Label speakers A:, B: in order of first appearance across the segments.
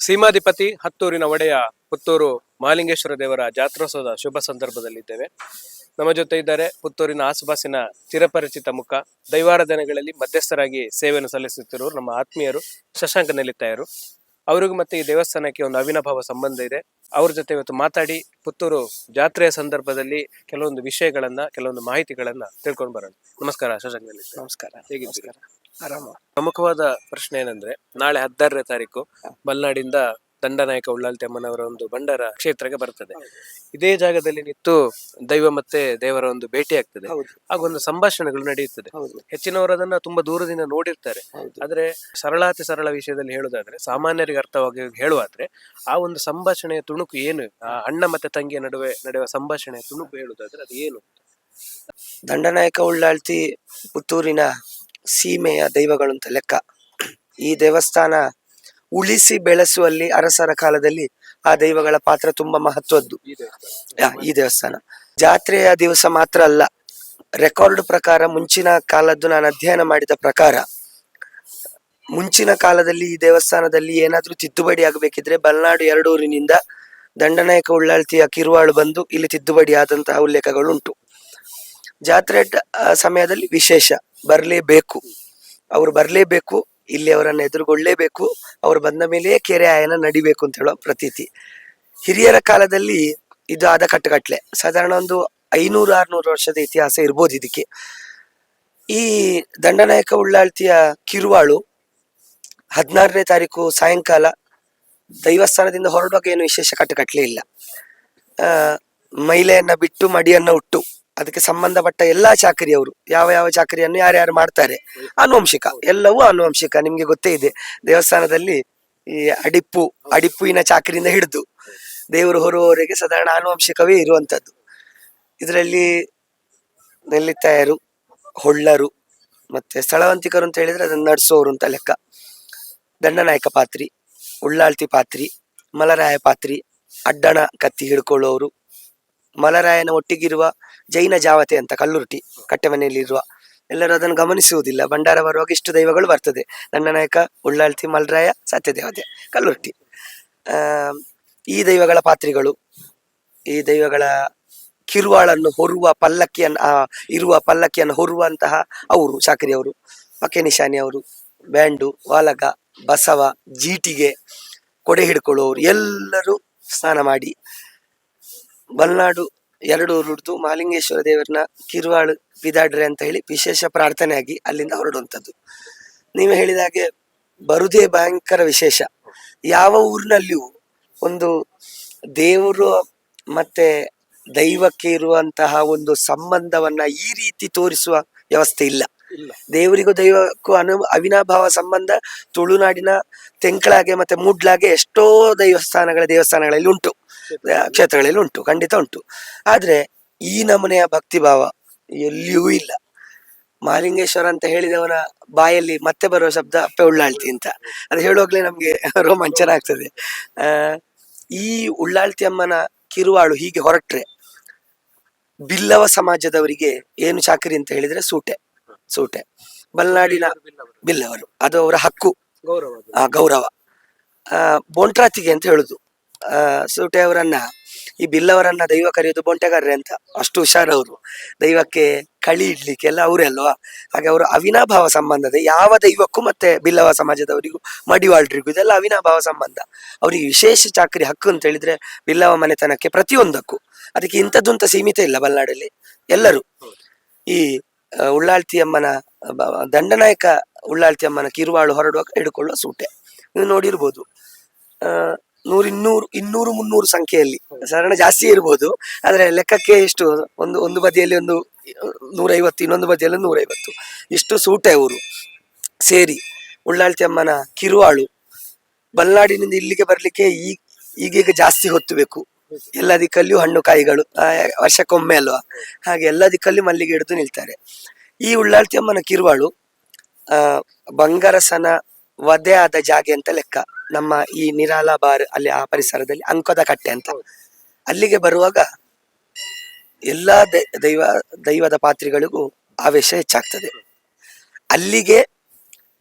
A: ಸೀಮಾಧಿಪತಿ ಹತ್ತೂರಿನ ಒಡೆಯ ಪುತ್ತೂರು ಮಹಾಲಿಂಗೇಶ್ವರ ದೇವರ ಜಾತ್ರೋತ್ಸವದ ಶುಭ ಸಂದರ್ಭದಲ್ಲಿದ್ದೇವೆ. ನಮ್ಮ ಜೊತೆ ಇದ್ದಾರೆ ಪುತ್ತೂರಿನ ಆಸುಪಾಸಿನ ಚಿರಪರಿಚಿತ ಮುಖ ದೈವಾರಾಧನೆಗಳಲ್ಲಿ ಮಧ್ಯಸ್ಥರಾಗಿ ಸೇವೆಯನ್ನು ಸಲ್ಲಿಸುತ್ತಿರುವ ನಮ್ಮ ಆತ್ಮೀಯರು ಶಶಾಂಕ ನೆಲಿತಾಯರು ಅವರಿಗೂ ಮತ್ತೆ ಈ ದೇವಸ್ಥಾನಕ್ಕೆ ಒಂದು ಅವಿನಭಾವ ಸಂಬಂಧ ಇದೆ. ಅವ್ರ ಜೊತೆ ಇವತ್ತು ಮಾತಾಡಿ ಪುತ್ತೂರು ಜಾತ್ರೆಯ ಸಂದರ್ಭದಲ್ಲಿ ಕೆಲವೊಂದು ವಿಷಯಗಳನ್ನ ಕೆಲವೊಂದು ಮಾಹಿತಿಗಳನ್ನ ತಿಳ್ಕೊಂಡು ಬರೋಣ. ನಮಸ್ಕಾರ ಶಶಾಂಕ
B: ನಮಸ್ಕಾರ.
A: ಹೇಗಿದ್ದೀರಾ?
B: ಆರಾಮ.
A: ಪ್ರಮುಖವಾದ ಪ್ರಶ್ನೆ ಏನಂದ್ರೆ ನಾಳೆ ಹದಿನಾರನೇ ತಾರೀಕು ಮಲ್ನಾಡಿಂದ ದಂಡನಾಯಕ ಉಳ್ಳಾಲ್ತಿ ಅಮ್ಮನವರ ಒಂದು ಭಂಡಾರ ಕ್ಷೇತ್ರಕ್ಕೆ ಬರ್ತದೆ. ಇದೇ ಜಾಗದಲ್ಲಿ ನಿಂತು ದೈವ ಮತ್ತೆ ದೇವರ ಒಂದು ಭೇಟಿ ಆಗ್ತದೆ. ಹಾಗೂ ಒಂದು ಸಂಭಾಷಣೆಗಳು ನಡೆಯುತ್ತದೆ. ಹೆಚ್ಚಿನವರು ಅದನ್ನ ತುಂಬಾ ದೂರದಿಂದ ನೋಡಿರ್ತಾರೆ. ಆದ್ರೆ ಸರಳಾತಿ ಸರಳ ವಿಷಯದಲ್ಲಿ ಹೇಳುದಾದ್ರೆ ಸಾಮಾನ್ಯರಿಗೆ ಅರ್ಥವಾಗಿ ಹೇಳುವಾದ್ರೆ ಆ ಒಂದು ಸಂಭಾಷಣೆಯ ತುಣುಕು ಏನು? ಆ ಅಣ್ಣ ಮತ್ತೆ ತಂಗಿಯ ನಡುವೆ ನಡೆಯುವ ಸಂಭಾಷಣೆಯ ತುಣುಕು ಹೇಳುದಾದ್ರೆ ಅದು ಏನು?
B: ದಂಡನಾಯಕ ಉಳ್ಳಾಳ್ತಿ ಪುತ್ತೂರಿನ ಸೀಮೆಯ ದೈವಗಳು ಅಂತ ಲೆಕ್ಕ. ಈ ದೇವಸ್ಥಾನ ಉಳಿಸಿ ಬೆಳೆಸುವಲ್ಲಿ ಅರಸರ ಕಾಲದಲ್ಲಿ ಆ ದೈವಗಳ ಪಾತ್ರ ತುಂಬಾ ಮಹತ್ವದ್ದು. ಈ ದೇವಸ್ಥಾನ. ಜಾತ್ರೆಯ ದಿವಸ ಮಾತ್ರ ಅಲ್ಲ ರೆಕಾರ್ಡ್ ಪ್ರಕಾರ ಮುಂಚಿನ ಕಾಲದ್ದು ನಾನು ಅಧ್ಯಯನ ಮಾಡಿದ ಪ್ರಕಾರ ಮುಂಚಿನ ಕಾಲದಲ್ಲಿ ಈ ದೇವಸ್ಥಾನದಲ್ಲಿ ಏನಾದ್ರೂ ತಿದ್ದುಪಡಿ ಆಗಬೇಕಿದ್ರೆ ಬಲ್ನಾಡು ಎರಡೂರಿನಿಂದ ದಂಡನಾಯಕ ಉಳ್ಳಾಳ್ತಿಯ ಕಿರುವಾಳು ಬಂದು ಇಲ್ಲಿ ತಿದ್ದುಪಡಿ ಆದಂತಹ ಉಲ್ಲೇಖಗಳು ಉಂಟು ಜಾತ್ರೆ ಸಮಯದಲ್ಲಿ ವಿಶೇಷ. ಬರಲೇಬೇಕು. ಅವರು ಬರಲೇಬೇಕು, ಇಲ್ಲಿ ಅವರನ್ನು ಎದುರುಗೊಳ್ಳಲೇಬೇಕು ಅವರು ಬಂದ ಮೇಲೆಯೇ ಕೆರೆ ಆಯನ ನಡಿಬೇಕು ಅಂತ ಹೇಳೋ ಪ್ರತೀತಿ. ಹಿರಿಯರ ಕಾಲದಲ್ಲಿ ಇದು ಆದ ಕಟ್ಟುಕಟ್ಲೆ. ಸಾಧಾರಣ ಒಂದು ಐನೂರು, ಆರ್ನೂರು ವರ್ಷದ ಇತಿಹಾಸ ಇರ್ಬೋದು ಇದಕ್ಕೆ. ಈ ದಂಡನಾಯಕ ಉಳ್ಳಾಳ್ತಿಯ ಕಿರುವಾಳು ಹದಿನಾರನೇ ತಾರೀಕು ಸಾಯಂಕಾಲ ದೈವಸ್ಥಾನದಿಂದ ಹೊರಡುವಾಗ ಏನು ವಿಶೇಷ ಕಟ್ಟುಕಟ್ಲೆ ಇಲ್ಲ. ಮೈಲೆಯನ್ನು ಬಿಟ್ಟು ಮಡಿಯನ್ನ ಉಟ್ಟು ಅದಕ್ಕೆ ಸಂಬಂಧಪಟ್ಟ ಎಲ್ಲಾ ಚಾಕರಿಯವರು ಯಾವ ಯಾವ ಚಾಕರಿಯನ್ನು ಯಾರ್ಯಾರು ಮಾಡ್ತಾರೆ, ಆನುವಂಶಿಕ, ಎಲ್ಲವೂ ಆನುವಂಶಿಕ, ನಿಮ್ಗೆ ಗೊತ್ತೇ ಇದೆ. ದೇವಸ್ಥಾನದಲ್ಲಿ ಈ ಅಡಿಪ್ಪು, ಅಡಿಪ್ಪುವಿನ ಚಾಕರಿಯಿಂದ ಹಿಡಿದು ದೇವರು ಹೊರುವವರಿಗೆ ಸಾಧಾರಣ ಆನುವಂಶಿಕವೇ ಇರುವಂತದ್ದು ಇದರಲ್ಲಿ ನೆಲ್ಲಿತಾಯರು, ಹೊಳ್ಳರು ಮತ್ತೆ ಸ್ಥಳವಂತಿಕರು ಅಂತ ಹೇಳಿದ್ರೆ ಅದನ್ನ ನಡೆಸೋರು ಅಂತ ಲೆಕ್ಕ. ದಂಡನಾಯಕ ಪಾತ್ರಿ, ಉಳ್ಳಾಳ್ತಿ ಪಾತ್ರಿ, ಮಲರಾಯ ಪಾತ್ರಿ ಅಡ್ಡಣ ಕತ್ತಿ ಹಿಡ್ಕೊಳ್ಳೋರು, ಮಲರಾಯನ ಒಟ್ಟಿಗಿರುವ ಜೈನ ಜಾವತೆ ಅಂತ ಕಲ್ಲುರುಟಿ ಕಟ್ಟೆಮನೆಯಲ್ಲಿರುವ ಎಲ್ಲರೂ ಅದನ್ನು ಗಮನಿಸುವುದಿಲ್ಲ. ಭಂಡಾರ ಬರುವಾಗ ಇಷ್ಟು ದೈವಗಳು ಬರ್ತದೆ. ನನ್ನ ನಾಯಕ ಉಳ್ಳಾಳ್ತಿ ಮಲ್ರಾಯ ಸತ್ಯದೇವತೆ, ಕಲ್ಲುರುಟಿ. ಈ ದೈವಗಳ ಪಾತ್ರಿಗಳು, ಈ ದೈವಗಳ ಕಿರುವಾಳನ್ನು ಹೊರುವ ಪಲ್ಲಕ್ಕಿಯನ್ನು ಇರುವ ಪಲ್ಲಕ್ಕಿಯನ್ನು ಹೊರುವಂತಹ ಅವರು ಚಾಕರಿಯವರು ಪಕ್ಕೆ ನಿಶಾನಿ ಅವರು, ಬ್ಯಾಂಡು, ವಾಲಗ, ಬಸವ, ಜೀಟಿಗೆ ಕೊಡೆ ಹಿಡ್ಕೊಳ್ಳುವವರು ಎಲ್ಲರೂ ಸ್ನಾನ ಮಾಡಿ, ಬಲ್ನಾಡು ಎರಡು ಹೊರಡ್ತು ಮಾಲಿಂಗೇಶ್ವರ ದೇವರನ್ನ ಕಿರುವಾಳು ಬಿದಾಡ್ರೆ ಅಂತ ಹೇಳಿ ವಿಶೇಷ ಪ್ರಾರ್ಥನೆ ಆಗಿ ಅಲ್ಲಿಂದ ಹೊರಡುವಂಥದ್ದು. ನೀವು ಹೇಳಿದ ಹಾಗೆ ಬರುದೇ ಭಯಂಕರ ವಿಶೇಷ. ಯಾವ ಊರಿನಲ್ಲಿಯೂ ಒಂದು ದೇವರು ಮತ್ತೆ ದೈವಕ್ಕೆ ಇರುವಂತಹ ಒಂದು ಸಂಬಂಧವನ್ನ ಈ ರೀತಿ ತೋರಿಸುವ ವ್ಯವಸ್ಥೆ ಇಲ್ಲ. ದೇವರಿಗೂ ದೈವಕ್ಕೂ ಅನು ಅವಿನಾಭಾವ ಸಂಬಂಧ ತುಳುನಾಡಿನ ತೆಂಕಳಾಗೆ ಮತ್ತೆ ಮೂಡ್ಲಾಗೆ ಎಷ್ಟೋ ದೈವಸ್ಥಾನಗಳ ದೇವಸ್ಥಾನಗಳಲ್ಲಿ ಉಂಟು. ಕ್ಷೇತ್ರಗಳಲ್ಲಿ ಉಂಟು ಖಂಡಿತ ಉಂಟು. ಆದ್ರೆ ಈ ನಮೂನೆಯ ಭಕ್ತಿಭಾವ ಎಲ್ಲಿಯೂ ಇಲ್ಲ. ಮಾಲಿಂಗೇಶ್ವರ ಅಂತ ಹೇಳಿದವನ ಬಾಯಲ್ಲಿ ಮತ್ತೆ ಬರುವ ಶಬ್ದ ಅಪ್ಪೆ ಉಳ್ಳಾಳ್ತಿ ಅಂತ. ಅದು ಹೇಳುವಾಗಲೇ ನಮ್ಗೆ ರೋಮಾಂಚನ ಆಗ್ತದೆ. ಆ ಈ ಉಳ್ಳಾಳ್ತಿ ಅಮ್ಮನ ಕಿರುವಾಳು ಹೀಗೆ ಹೊರಟ್ರೆ ಬಿಲ್ಲವ ಸಮಾಜದವರಿಗೆ ಏನು ಚಾಕರಿ ಅಂತ ಹೇಳಿದ್ರೆ ಸೂಟೆ ಸೂಟೆ. ಬಲ್ನಾಡಿನ ಬಿಲ್ಲವರು ಅದು ಅವರ ಹಕ್ಕು
A: ಗೌರವ
B: ಗೌರವ. ಆ, ಬೊಂಟ್ರಾತಿಗೆ ಅಂತ ಹೇಳುದು. ಸೂಟೆ ಅವರನ್ನ ಈ ಬಿಲ್ಲವರನ್ನ ದೈವ ಕರೆಯೋದು ಬೊಂಟೆಗಾರ್ರೆ ಅಂತ. ಅಷ್ಟು ಹುಷಾರವರು ದೈವಕ್ಕೆ ಕಳಿ ಇಡ್ಲಿಕ್ಕೆ ಎಲ್ಲ ಅವರೇ ಅಲ್ವಾ? ಹಾಗೆ ಅವರು ಅವಿನಾಭಾವ ಸಂಬಂಧದ ಯಾವ ದೈವಕ್ಕೂ ಮತ್ತೆ ಬಿಲ್ಲವ ಸಮಾಜದವರಿಗೂ, ಮಡಿವಾಳ್ರಿಗೂ ಇದೆಲ್ಲ ಅವಿನಾಭಾವ ಸಂಬಂಧ. ಅವರಿಗೆ ವಿಶೇಷ ಚಾಕರಿ ಹಕ್ಕು ಅಂತ ಹೇಳಿದ್ರೆ ಬಿಲ್ಲವ ಮನೆತನಕ್ಕೆ ಪ್ರತಿಯೊಂದಕ್ಕೂ. ಅದಕ್ಕೆ ಇಂಥದ್ದು ಅಂತ ಸೀಮಿತ ಇಲ್ಲ ಬಲ್ನಾಡಲ್ಲಿ. ಎಲ್ಲರೂ. ಈ ಉಳ್ಳಾಳ್ತಿ ಅಮ್ಮನ ದಂಡನಾಯಕ ಉಳ್ಳಾಳ್ತಿ ಅಮ್ಮನ ಕಿರುವಾಳು ಹೊರಡುವಾಗ ಹಿಡ್ಕೊಳ್ಳುವ ಸೂಟೆ. ನೀವು ನೋಡಿರ್ಬೋದು. ನೂರು ಇನ್ನೂರು ಇನ್ನೂರು ಮುನ್ನೂರು ಸಂಖ್ಯೆಯಲ್ಲಿ. ಸಾಧಾರಣ ಜಾಸ್ತಿ ಇರ್ಬೋದು. ಆದ್ರೆ ಲೆಕ್ಕಕ್ಕೆ ಎಷ್ಟು ಒಂದು ಒಂದು ಬದಿಯಲ್ಲಿ ಒಂದು, ನೂರೈವತ್ತು, ಇನ್ನೊಂದು ಬದಿಯಲ್ಲಿ ನೂರೈವತ್ತು. ಇಷ್ಟು ಸೂಟೆ ಊರು ಸೇರಿ ಉಳ್ಳಾಳ್ತಿಯಮ್ಮನ ಕಿರುವಾಳು ಬಲ್ನಾಡಿನಿಂದ ಇಲ್ಲಿಗೆ ಬರಲಿಕ್ಕೆ ಈ, ಈಗೀಗ ಜಾಸ್ತಿ ಹೊತ್ತು ಬೇಕು. ಎಲ್ಲ ದಿಕ್ಕಲ್ಲಿಯೂ ಹಣ್ಣು ಕಾಯಿಗಳು ವರ್ಷಕ್ಕೊಮ್ಮೆ ಅಲ್ವಾ? ಹಾಗೆ ಎಲ್ಲ ದಿಕ್ಕಲ್ಲಿ ಮಲ್ಲಿಗೆ ಹಿಡಿದು ನಿಲ್ತಾರೆ. ಈ ಉಳ್ಳಾಳ್ತಿಯಮ್ಮನ ಕಿರುವಾಳು ಬಂಗಾರಸನ ವಧೆ ಆದ ಜಾಗೆ ಅಂತ ಲೆಕ್ಕ. ನಮ್ಮ ಈ ನಿರಾಲ ಬಾರ್ ಅಲ್ಲಿ ಆ ಪರಿಸರದಲ್ಲಿ ಅಂಕದ ಕಟ್ಟೆ ಅಂತ. ಅಲ್ಲಿಗೆ ಬರುವಾಗ ಎಲ್ಲಾ ದೈ- ದೈವ ದೈವದ ಪಾತ್ರಿಗಳಿಗೂ ಆವೇಶ ಹೆಚ್ಚಾಗ್ತದೆ. ಅಲ್ಲಿಗೆ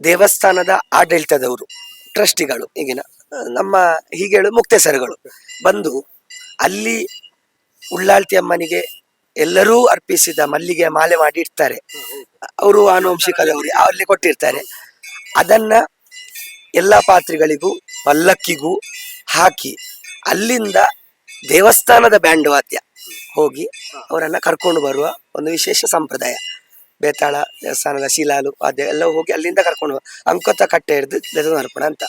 B: ದೇವಸ್ಥಾನದ ಆಡಳಿತದವರು ಟ್ರಸ್ಟಿಗಳು ಈಗಿನ ನಮ್ಮ ಹೀಗೆ ಹೇಳು ಮುಕ್ತೇಸರುಗಳು ಬಂದು ಅಲ್ಲಿ ಉಳ್ಳಾಳ್ತಿ ಅಮ್ಮನಿಗೆ ಎಲ್ಲರೂ ಅರ್ಪಿಸಿದ ಮಲ್ಲಿಗೆ ಮಾಲೆ ಮಾಡಿ ಇಡ್ತಾರೆ. ಅವರು ಆನುವಂಶಿಕದವರು ಅಲ್ಲಿ ಕೊಟ್ಟಿರ್ತಾರೆ. ಅದನ್ನ ಎಲ್ಲ ಪಾತ್ರೆಗಳಿಗೂ, ಪಲ್ಲಕ್ಕಿಗೂ ಹಾಕಿ ಅಲ್ಲಿಂದ ದೇವಸ್ಥಾನದ ಬ್ಯಾಂಡ್ ವಾದ್ಯ ಹೋಗಿ ಅವರನ್ನ ಕರ್ಕೊಂಡು ಬರುವ ಒಂದು ವಿಶೇಷ ಸಂಪ್ರದಾಯ. ಬೇತಾಳ, ದೇವಸ್ಥಾನದ ಶಿಲಾಲು, ವಾದ್ಯ ಎಲ್ಲ ಹೋಗಿ ಅಲ್ಲಿಂದ ಕರ್ಕೊಂಡು ಅಂಕೋತ ಕಟ್ಟೆ ಹಿಡಿದು ದೇವನರ್ಪಣ ಅಂತ.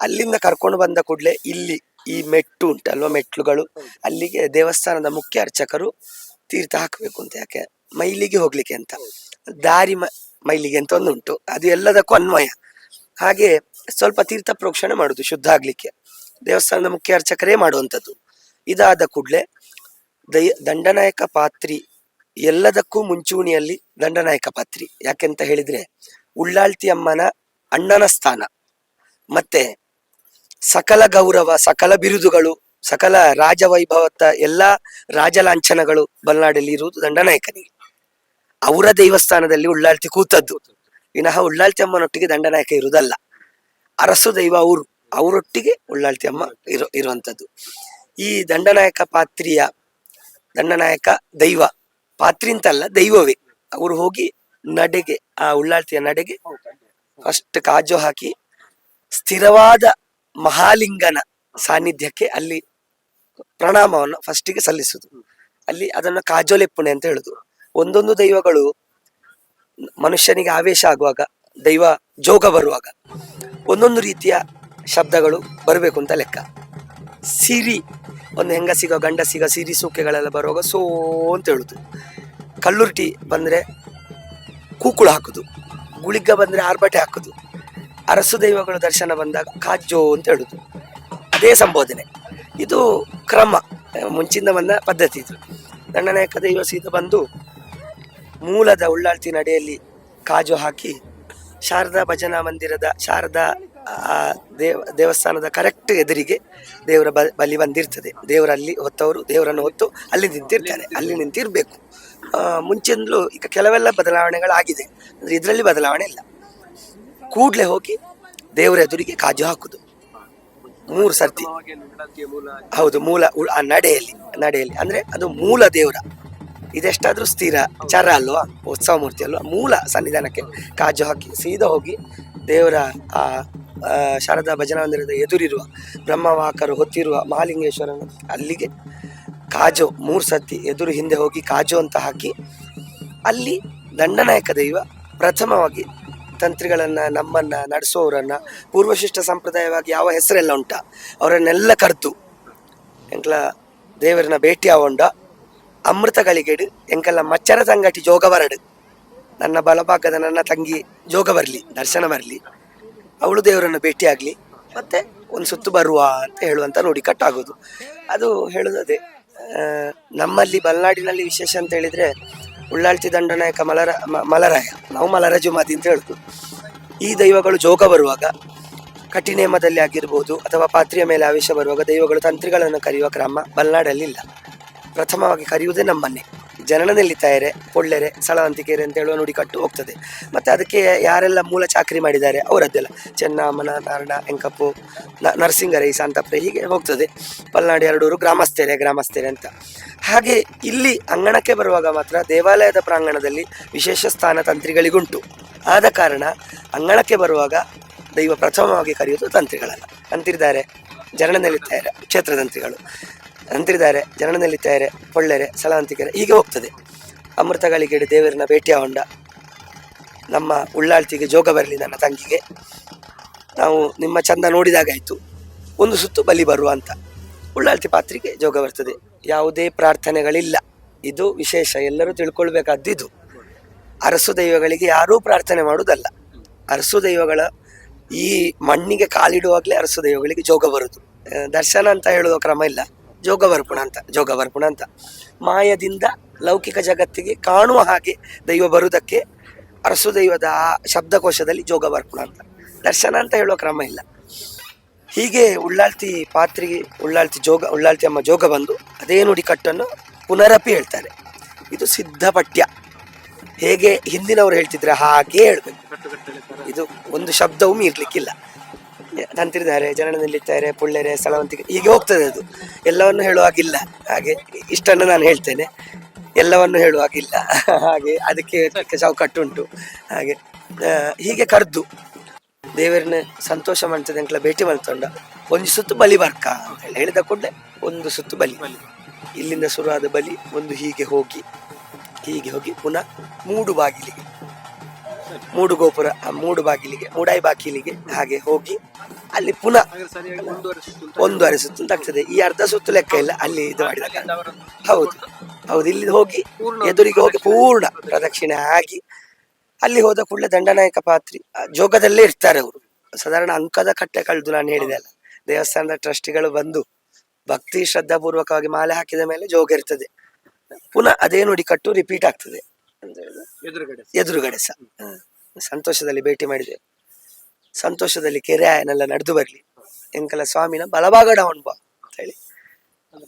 B: ಅಲ್ಲಿಂದ ಕರ್ಕೊಂಡು ಬಂದ ಕೂಡಲೇ ಇಲ್ಲಿ ಈ ಮೆಟ್ಟು ಉಂಟಲ್ವ, ಮೆಟ್ಲುಗಳು, ಅಲ್ಲಿಗೆ ದೇವಸ್ಥಾನದ ಮುಖ್ಯ ಅರ್ಚಕರು ತೀರ್ಥ ಹಾಕಬೇಕು ಅಂತ ಯಾಕೆ? ಮೈಲಿಗೆ ಹೋಗ್ಲಿಕ್ಕೆ ಅಂತ. ದಾರಿ ಮೈಲಿಗೆ ಅಂತ ಒಂದು ಉಂಟು. ಅದು ಎಲ್ಲದಕ್ಕೂ ಅನ್ವಯ. ಹಾಗೆ ಸ್ವಲ್ಪ ತೀರ್ಥ ಪ್ರೋಕ್ಷಣೆ ಮಾಡುದು, ಶುದ್ಧ ಆಗ್ಲಿಕ್ಕೆ. ದೇವಸ್ಥಾನದ ಮುಖ್ಯ ಅರ್ಚಕರೇ ಮಾಡುವಂಥದ್ದು. ಇದಾದ ಕೂಡಲೇ ದಯ ದಂಡನಾಯಕ ಪಾತ್ರಿ ಎಲ್ಲದಕ್ಕೂ ಮುಂಚೂಣಿಯಲ್ಲಿ ದಂಡನಾಯಕ ಪಾತ್ರಿ. ಯಾಕೆಂತ ಹೇಳಿದ್ರೆ, ಉಳ್ಳಾಳ್ತಿ ಅಮ್ಮನ ಅಣ್ಣನ ಸ್ಥಾನ. ಮತ್ತೆ ಸಕಲ ಗೌರವ, ಸಕಲ ಬಿರುದುಗಳು, ಸಕಲ ರಾಜವೈಭವತ್ತ ಎಲ್ಲಾ ರಾಜಲಾಂಛನಗಳು ಬಲ್ನಾಡಲ್ಲಿ ಇರುವುದು ದಂಡನಾಯಕನಿಗೆ. ಅವರ ದೇವಸ್ಥಾನದಲ್ಲಿ ಉಳ್ಳಾಳ್ತಿ ಕೂತದ್ದು. ವಿನಃ ಉಳ್ಳಾಳ್ತಿ ಅಮ್ಮನೊಟ್ಟಿಗೆ ದಂಡನಾಯಕ ಇರುವುದಲ್ಲ. ಅರಸು ದೈವ ಅವರು, ಅವರೊಟ್ಟಿಗೆ ಉಳ್ಳಾಳ್ತಿ ಅಮ್ಮ ಇರೋ, ಇರುವಂಥದ್ದು. ಈ ದಂಡನಾಯಕ ಪಾತ್ರಿಯ, ದಂಡನಾಯಕ ದೈವ, ಪಾತ್ರಿ ಅಂತಲ್ಲ, ದೈವವೇ. ಅವರು ಹೋಗಿ ನಡೆಗೆ, ಆ ಉಳ್ಳಾಳ್ತಿಯ ನಡೆಗೆ ಫಸ್ಟ್ ಕಾಜು ಹಾಕಿ, ಸ್ಥಿರವಾದ ಮಹಾಲಿಂಗನ ಸಾನ್ನಿಧ್ಯಕ್ಕೆ ಅಲ್ಲಿ ಪ್ರಣಾಮವನ್ನು ಫಸ್ಟಿಗೆ ಸಲ್ಲಿಸುದು. ಅಲ್ಲಿ ಅದನ್ನು ಕಾಜೋಲೆಪ್ಪುಣೆ ಅಂತ ಹೇಳುದು. ಒಂದೊಂದು ದೈವಗಳು ಮನುಷ್ಯನಿಗೆ ಆವೇಶ ಆಗುವಾಗ, ದೈವ ಜೋಗ ಬರುವಾಗ ಒಂದೊಂದು ರೀತಿಯ ಶಬ್ದಗಳು ಬರಬೇಕು ಅಂತ ಲೆಕ್ಕ. ಸಿರಿ, ಒಂದು ಹೆಂಗಸಿಗ ಗಂಡಸಿಗ ಸಿರಿ ಸೂಕೆಗಳೆಲ್ಲ ಬರುವಾಗ ಸೋ ಅಂತ ಹೇಳುದು. ಕಲ್ಲುರ್ಟಿ ಬಂದರೆ ಕೂಕುಳು ಹಾಕುದು ಗುಳಿಗ ಬಂದರೆ ಆರ್ಭಟೆ ಹಾಕುದು, ಅರಸು ದೈವಗಳ ದರ್ಶನ ಬಂದಾಗ ಕಾಜೋ ಅಂತ ಹೇಳುದು. ಅದೇ ಸಂಬೋಧನೆ. ಇದು ಕ್ರಮ, ಮುಂಚಿಂದ ಬಂದ ಪದ್ಧತಿ ಇದು. ದಂಡನಾಯಕ ದೈವ ಸೀತ ಬಂದು ಮೂಲದ ಉಳ್ಳಾಳ್ತಿ ನಡೆಯಲ್ಲಿ ಕಾಜು ಹಾಕಿ ಶಾರದಾ ಭಜನಾ ಮಂದಿರದ ಶಾರದಾ ದೇವ ದೇವಸ್ಥಾನದ ಕರೆಕ್ಟ್ ಎದುರಿಗೆ ದೇವರ ಬ- ಬಲಿ ಬಂದಿರ್ತದೆ. ದೇವರಲ್ಲಿ ಹೊತ್ತವರು ದೇವರನ್ನು ಹೊತ್ತು ಅಲ್ಲಿ ನಿಂತಿರ್ತಾರೆ. ಅಲ್ಲಿ ನಿಂತಿರಬೇಕು. ಮುಂಚೆಯಿಂದಲೂ ಮುಂಚಿಂದಲೂ ಈಗ ಕೆಲವೆಲ್ಲ ಬದಲಾವಣೆಗಳಾಗಿದೆ. ಅಂದರೆ ಇದರಲ್ಲಿ ಬದಲಾವಣೆ ಇಲ್ಲ. ಕೂಡಲೇ ಹೋಗಿ ದೇವರ ಎದುರಿಗೆ ಕಾಜು ಹಾಕುದು. ಮೂರು ಸರ್ತಿ. ಹೌದು ಮೂಲ ಆ ನಡೆಯಲ್ಲಿ ನಡೆಯಲ್ಲಿ. ಅಂದರೆ ಅದು ಮೂಲ ದೇವರ ಇದೆಷ್ಟಾದ್ರೂ ಸ್ಥಿರ ಚರ ಅಲ್ವಾ? ಉತ್ಸವ ಮೂರ್ತಿ ಅಲ್ವಾ? ಮೂಲ ಸನ್ನಿಧಾನಕ್ಕೆ ಕಾಜು ಹಾಕಿ ಸೀದಾ ಹೋಗಿ ದೇವರ ಆ ಶಾರದಾ ಭಜನಾ ಮಂದಿರದ ಎದುರಿರುವ ಬ್ರಹ್ಮವಾಕರು ಹೊತ್ತಿರುವ ಮಹಾಲಿಂಗೇಶ್ವರನ ಅಲ್ಲಿಗೆ ಕಾಜು ಮೂರು ಸತಿ ಎದುರು ಹಿಂದೆ ಹೋಗಿ ಕಾಜು ಅಂತ ಹಾಕಿ ಅಲ್ಲಿ ದಂಡನಾಯಕ ದೈವ ಪ್ರಥಮವಾಗಿ ತಂತ್ರಿಗಳನ್ನು ನಮ್ಮನ್ನು ನಡೆಸುವವರನ್ನು ಪೂರ್ವಶಿಷ್ಟ ಸಂಪ್ರದಾಯವಾಗಿ ಯಾವ ಹೆಸರೆಲ್ಲ ಉಂಟ ಅವರನ್ನೆಲ್ಲ ಕರೆದು ಎಂಕ್ಲ ದೇವರನ್ನ ಭೇಟಿ ಆಗೊಂಡ ಅಮೃತಗಳಿಗೆಡು ಎಂಕಲ್ಲ ಮಚ್ಚರ ಸಂಗಟಿ ಜೋಗ ಬರಡು ನನ್ನ ಬಲಭಾಗದ ನನ್ನ ತಂಗಿ ಜೋಗ ಬರಲಿ, ದರ್ಶನ ಬರಲಿ. ಅವಳು ದೇವರನ್ನು ಭೇಟಿಯಾಗಲಿ, ಮತ್ತೆ ಒಂದು ಸುತ್ತು ಬರುವ ಅಂತ ಹೇಳುವಂತ ನೋಡಿ ಕಟ್ಟಾಗೋದು. ಅದು ಹೇಳುದು ನಮ್ಮಲ್ಲಿ ಬಲ್ನಾಡಿನಲ್ಲಿ ವಿಶೇಷ ಅಂತ ಹೇಳಿದ್ರೆ ಉಳ್ಳಾಳ್ತಿ ದಂಡನಾಯಕ ಮಲರ ಮಲರಾಯ, ನಾವು ಮಲರಜುಮಾದಿ ಅಂತ ಹೇಳುದು. ಈ ದೈವಗಳು ಜೋಗ ಬರುವಾಗ ಕಠಿಣೇಮದಲ್ಲಿ ಆಗಿರ್ಬೋದು ಅಥವಾ ಪಾತ್ರೆಯ ಮೇಲೆ ಆವೇಶ ಬರುವಾಗ ದೈವಗಳು ತಂತ್ರಿಗಳನ್ನು ಕರೆಯುವ ಕ್ರಮ ಮಲೆನಾಡಲ್ಲಿ ಇಲ್ಲ ಪ್ರಥಮವಾಗಿ ಕರೆಯುವುದೇ ನಮ್ಮನ್ನೇ. ಜನನದಲ್ಲಿ ನಿಲ್ಲಿತಾಯರೆ ಪೊಳ್ಳೆರೆ ಸಳವಂತಿಕೆರೆ ಅಂತ ಹೇಳುವ ನುಡಿಕಟ್ಟು ಹೋಗ್ತದೆ. ಮತ್ತು ಅದಕ್ಕೆ ಯಾರೆಲ್ಲ ಮೂಲ ಚಾಕರಿ ಮಾಡಿದ್ದಾರೆ ಅವರದ್ದೆಲ್ಲ. ಚೆನ್ನಮ್ಮನ ನಾರಣ ಎಂಕಪ್ಪು ನರಸಿಂಗರೈ ಸಾಂತಪ್ರೆ ಹೀಗೆ ಹೋಗ್ತದೆ. ಪಲ್ನಾಡು ಎರಡೂರು ಗ್ರಾಮಸ್ಥೆರೆ ಗ್ರಾಮಸ್ಥೆರೆ ಅಂತ. ಹಾಗೆ ಇಲ್ಲಿ ಅಂಗಣಕ್ಕೆ ಬರುವಾಗ ಮಾತ್ರ ದೇವಾಲಯದ ಪ್ರಾಂಗಣದಲ್ಲಿ ವಿಶೇಷ ಸ್ಥಾನ ತಂತ್ರಿಗಳಿಗುಂಟು. ಆದ ಕಾರಣ ಅಂಗಣಕ್ಕೆ ಬರುವಾಗ ದೈವ ಪ್ರಥಮವಾಗಿ ಕರೆಯುವುದು ತಂತ್ರಿಗಳಲ್ಲ. ಅಂತಿದ್ದಾರೆ. ಜನನ ಕ್ಷೇತ್ರ ತಂತ್ರಿಗಳು. ಅಂತಿದ್ದಾರೆ ಜನನದಲ್ಲಿದ್ದಾರೆ ಪೊಳ್ಳೆರೆ ಸಲವಂತಿಕೆರೆ ಹೀಗೆ ಹೋಗ್ತದೆ. ಅಮೃತಗಳಿಗೆಡೆ ದೇವರನ್ನ ಭೇಟಿಯ ಹೊಂಡ. ನಮ್ಮ ಉಳ್ಳಾಳ್ತಿಗೆ ಜೋಗ ಬರಲಿ ನನ್ನ ತಂಗಿಗೆ. ನಾವು ನಿಮ್ಮ ಚಂದ ನೋಡಿದಾಗಾಯಿತು. ಒಂದು ಸುತ್ತು ಬಲಿ ಬರುವ ಅಂತ. ಉಳ್ಳಾಳ್ತಿ ಪಾತ್ರಿಗೆ ಜೋಗ ಬರ್ತದೆ. ಯಾವುದೇ ಪ್ರಾರ್ಥನೆಗಳಿಲ್ಲ. ಇದು ವಿಶೇಷ. ಎಲ್ಲರೂ ತಿಳ್ಕೊಳ್ಬೇಕಾದ್ದು ಇದು ಅರಸು ದೈವಗಳಿಗೆ ಯಾರೂ ಪ್ರಾರ್ಥನೆ ಮಾಡುವುದಲ್ಲ. ಅರಸು ದೈವಗಳ ಈ ಮಣ್ಣಿಗೆ ಕಾಲಿಡುವಾಗಲೇ ಅರಸು ದೈವಗಳಿಗೆ ಜೋಗ ಬರುದು. ದರ್ಶನ ಅಂತ ಹೇಳುವ ಕ್ರಮ ಇಲ್ಲ. ಜೋಗ ಅಂತ ಜೋಗ ಅಂತ. ಮಾಯದಿಂದ ಲೌಕಿಕ ಜಗತ್ತಿಗೆ ಕಾಣುವ ಹಾಗೆ ದೈವ ಬರುವುದಕ್ಕೆ ಅರಸು ದೈವದ ಶಬ್ದಕೋಶದಲ್ಲಿ ಜೋಗ ಅಂತ. ದರ್ಶನ ಅಂತ ಹೇಳುವ ಕ್ರಮ ಇಲ್ಲ. ಹೀಗೆ ಉಳ್ಳಾಳ್ತಿ ಪಾತ್ರಿ ಉಳ್ಳಾಳ್ತಿ ಜೋಗ, ಉಳ್ಳಾಳ್ತಿ ಅಮ್ಮ ಜೋಗ ಬಂದು ಅದೇ ನುಡಿಕಟ್ಟನ್ನು ಪುನರಪಿ ಹೇಳ್ತಾರೆ. ಇದು ಸಿದ್ಧ ಪಠ್ಯ. ಹೇಗೆ ಹಿಂದಿನವರು ಹೇಳ್ತಿದ್ರೆ ಹಾಗೆ ಹೇಳ್ಬೇಕು. ಇದು ಒಂದು ಶಬ್ದವೂ ಮೀರ್ಲಿಕ್ಕಿಲ್ಲ. ತಂತಿರಿದ್ದಾರೆ, ಜನರ ನಿಲ್ಲಿದ್ದಾರೆ, ಪುಳ್ಳೆರೆ, ಸ್ಥಳವಂತಿಕೆ, ಹೀಗೆ ಹೋಗ್ತದೆ ಅದು. ಎಲ್ಲವನ್ನು ಹೇಳುವಾಗಿಲ್ಲ ಹಾಗೆ ಇಷ್ಟನ್ನು ನಾನು ಹೇಳ್ತೇನೆ. ಎಲ್ಲವನ್ನು ಹೇಳುವಾಗಿಲ್ಲ ಹಾಗೆ ಅದಕ್ಕೆ ಚೌಕಟ್ಟುಂಟು ಹಾಗೆ ಹೀಗೆ ಕರೆದು ದೇವರನ್ನ ಸಂತೋಷ ಮಾಡ್ತದೆ ಅಂಕಲ ಭೇಟಿ ಮಾಡ್ತೊಂಡ. ಒಂದು ಸುತ್ತು ಬಲಿ ಬರ್ಕ ಅಂತ ಹೇಳಿ. ಹೇಳಿದ ಕೂಡಲೇ ಒಂದು ಸುತ್ತು ಬಲಿ. ಇಲ್ಲಿಂದ ಶುರುವಾದ ಬಲಿ ಒಂದು ಹೀಗೆ ಹೋಗಿ ಹೀಗೆ ಹೋಗಿ ಪುನಃ ಮೂಡು ಬಾಗಿಲಿಗೆ. ಮೂಡು ಗೋಪುರ ಮೂಡು ಬಾಗಿಲಿಗೆ, ಮೂಡಾಯಿ ಬಾಗಿಲಿಗೆ ಹಾಗೆ ಹೋಗಿ ಅಲ್ಲಿ ಪುನಃ
A: ಒಂದೂವರೆ ಸುತ್ತು
B: ಆಗ್ತದೆ. ಈ ಅರ್ಧ ಸುತ್ತು ಲೆಕ್ಕ ಇಲ್ಲ, ಅಲ್ಲಿ ಇದು ಮಾಡಿದಾಗ. ಹೌದು ಹೌದು, ಇಲ್ಲಿ ಹೋಗಿ ಎದುರಿಗೆ ಹೋಗಿ ಪೂರ್ಣ ಪ್ರದಕ್ಷಿಣೆ ಆಗಿ ಅಲ್ಲಿ ಹೋದ ಕೂಡಲೇ ದಂಡನಾಯಕ ಪಾತ್ರಿ ಜೋಗದಲ್ಲೇ ಇರ್ತಾರೆ ಅವರು. ಸಾಧಾರಣ ಅಂಕದ ಕಟ್ಟೆ ಕಳೆದು ನಾನು ಹೇಳಿದೆ ಅಲ್ಲ. ದೇವಸ್ಥಾನದ ಟ್ರಸ್ಟಿಗಳು ಬಂದು ಭಕ್ತಿ ಶ್ರದ್ಧಾಪೂರ್ವಕವಾಗಿ ಮಾಲೆ ಹಾಕಿದ ಮೇಲೆ ಜೋಗ ಇರ್ತದೆ. ಪುನಃ ಅದೇ ನುಡಿ ಕಟ್ಟು ರಿಪೀಟ್ ಆಗ್ತದೆ. ಅಂತ
A: ಎದುರುಗಡೆ
B: ಎದುರುಗಡೆ ಸಹ ಸಂತೋಷದಲ್ಲಿ ಭೇಟಿ ಮಾಡಿದೆ. ಸಂತೋಷದಲ್ಲಿ ಕೆರೆ ಆಯನೆಲ್ಲ ನಡೆದು ಬರ್ಲಿ. ಎಂಕಲ ಸ್ವಾಮಿನ ಬಲಭಾಗಡ ಬಾ ಅಂತ ಹೇಳಿ.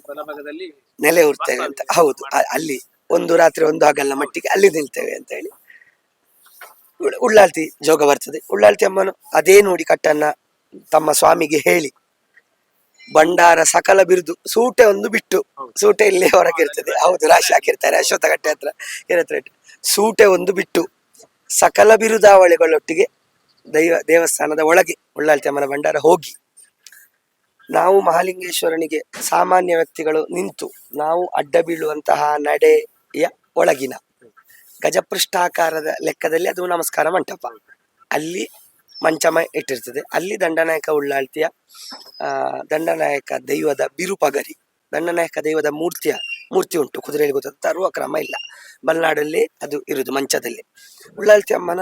A: ಬಲಭಾಗದಲ್ಲಿ
B: ನೆಲೆ ಉರ್ತೇವೆ ಅಂತ. ಹೌದು. ಅಲ್ಲಿ ಒಂದು ರಾತ್ರಿ ಒಂದು ಹಾಗೆಲ್ಲ ಮಟ್ಟಿಗೆ ಅಲ್ಲಿ ನಿಲ್ತೇವೆ ಅಂತ ಹೇಳಿ. ಉಳ್ಳಾಳ್ತಿ ಜೋಗ ಬರ್ತದೆ. ಉಳ್ಳಾಳ್ತಿ ಅಮ್ಮನು ಅದೇ ನೋಡಿ ಕಟ್ಟನ್ನ ತಮ್ಮ ಸ್ವಾಮಿಗೆ ಹೇಳಿ. ಭಂಡಾರ ಸಕಲ ಬಿರುದು ಸೂಟೆ ಒಂದು ಬಿಟ್ಟು ಸೂಟೆ ಇಲ್ಲೇ ಹೊರಗಿರ್ತದೆ ಹೌದು. ರಾಶಿ ಹಾಕಿರ್ತಾರೆ ಅಶ್ವತ್ಥ ಕಟ್ಟೆ ಹತ್ರ. ಇರತ್ರ ಇಟ್ಟು. ಸೂಟೆ ಒಂದು ಬಿಟ್ಟು ಸಕಲ ಬಿರುದಾವಳಿಗಳೊಟ್ಟಿಗೆ ದೈವ, ದೇವಸ್ಥಾನದ ಒಳಗೆ ಉಳ್ಳಾಲ್ತಿ ಅಮ್ಮನ ಭಂಡಾರ ಹೋಗಿ. ನಾವು ಮಹಾಲಿಂಗೇಶ್ವರನಿಗೆ ಸಾಮಾನ್ಯ ವ್ಯಕ್ತಿಗಳು ನಿಂತು ನಾವು ಅಡ್ಡ ಬೀಳುವಂತಹ ನಡೆಯ ಒಳಗಿನ ಗಜಪೃಷ್ಠಾಕಾರದ ಲೆಕ್ಕದಲ್ಲಿ ಅದು ನಮಸ್ಕಾರ ಮಂಟಪ. ಅಲ್ಲಿ ಮಂಚಮ ಇಟ್ಟಿರ್ತದೆ. ಅಲ್ಲಿ ದಂಡನಾಯಕ ಉಳ್ಳಾಳ್ತಿಯ ದಂಡನಾಯಕ ದೈವದ ಬಿರುಪಗರಿ, ದಂಡನಾಯಕ ದೈವದ ಮೂರ್ತಿಯ ಮೂರ್ತಿ ಉಂಟು ಕುದುರೆಯಲ್ಲಿ ಗೊತ್ತ ತರುವ ಕ್ರಮ ಇಲ್ಲ. ಮಲೆನಾಡಲ್ಲಿ ಅದು ಇರುವುದು ಮಂಚದಲ್ಲಿ. ಉಳ್ಳಾಲ್ತಿ ಅಮ್ಮನ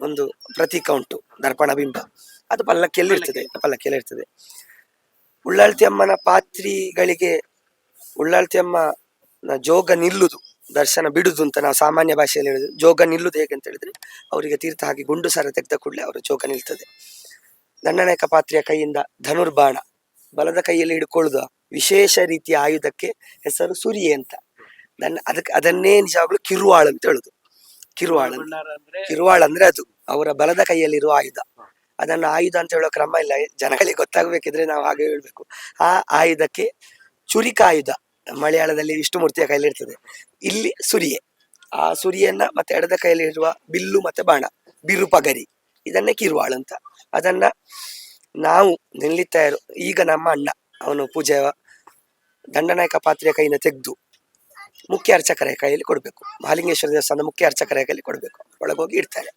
B: ಒಂದು ಪ್ರತೀಕ ಉಂಟು ದರ್ಪಣ ಬಿಂಬ. ಅದು ಪಲ್ಲಕ್ಕಿಯಲ್ಲಿ ಇರ್ತದೆ? ಪಲ್ಲಕ್ಕಿಯಲ್ಲಿ ಇರ್ತದೆ? ಉಳ್ಳಾಳ್ತಿ ಅಮ್ಮನ ಪಾತ್ರಿಗಳಿಗೆ ಉಳ್ಳಾಳ್ತಿ ಅಮ್ಮ ಜೋಗ ನಿಲ್ಲುದು ದರ್ಶನ ಬಿಡುದು ಅಂತ ನಾವು ಸಾಮಾನ್ಯ ಭಾಷೆಯಲ್ಲಿ ಹೇಳುದು. ಜೋಗ ನಿಲ್ಲುದು ಹೇಗೆ ಅಂತ ಹೇಳಿದ್ರೆ ಅವರಿಗೆ ತೀರ್ಥ ಹಾಕಿ ಗುಂಡು ಸರ ತೆಗೆದ ಕೂಡಲೇ ಅವರ ಜೋಗ ನಿಲ್ತದೆ. ದಂಡನಾಯಕ ಪಾತ್ರಿಯ ಕೈಯಿಂದ ಧನುರ್ಬಾಣ. ಬಲದ ಕೈಯಲ್ಲಿ ಹಿಡ್ಕೊಳ್ಳುವ ವಿಶೇಷ ರೀತಿಯ ಆಯುಧಕ್ಕೆ ಹೆಸರು ಸುರಿಯೆ ಅಂತ. ನನ್ನ ಅದಕ್ಕೆ ಅದನ್ನೇ ನಿಜವಾಗ್ಲೂ ಕಿರುವಾಳ್ ಅಂತ ಹೇಳುದು. ಕಿರುವಾಳ್ ಕಿರುವಾಳ ಅಂದ್ರೆ? ಅದು. ಅವರ ಬಲದ ಕೈಯಲ್ಲಿರುವ ಆಯುಧ. ಅದನ್ನು ಆಯುಧ ಅಂತ ಹೇಳೋ ಕ್ರಮ ಇಲ್ಲ. ಜನಗಳಿಗೆ ಗೊತ್ತಾಗಬೇಕಿದ್ರೆ ನಾವು ಹಾಗೆ ಹೇಳ್ಬೇಕು. ಆ ಆಯುಧಕ್ಕೆ ಚುರಿಕಾಯುಧ ಮಲಯಾಳದಲ್ಲಿ ವಿಷ್ಣುಮೂರ್ತಿಯ ಕೈಯಲ್ಲಿ ಇರ್ತದೆ. ಇಲ್ಲಿ ಸುರಿಯೆ. ಆ ಸುರಿಯನ್ನ ಮತ್ತೆ ಎಡದ ಕೈಯಲ್ಲಿ ಇರುವ ಬಿಲ್ಲು ಮತ್ತೆ ಬಾಣ. ಬಿರುಪಗರಿ ಇದನ್ನೇ ಕಿರುವಾಳು ಅಂತ. ಅದನ್ನ ನಾವು ನಿಲ್ಲಿತಾ ಇರೋ ಈಗ ನಮ್ಮ ಅಣ್ಣ. ಅವನು ಪೂಜೆ ದಂಡನಾಯಕ ಪಾತ್ರೆಯ ಕೈಯಿಂದ ತೆಗೆದು ಮುಖ್ಯ ಅರ್ಚಕರ ಕೈಯಲ್ಲಿ ಕೊಡಬೇಕು. ಮಹಾಲಿಂಗೇಶ್ವರ ದೇವಸ್ಥಾನದ ಮುಖ್ಯ ಅರ್ಚಕರ ಕೈಯಲ್ಲಿ ಕೊಡಬೇಕು. ಒಳಗೋಗಿ ಇಡ್ತಾರೆ.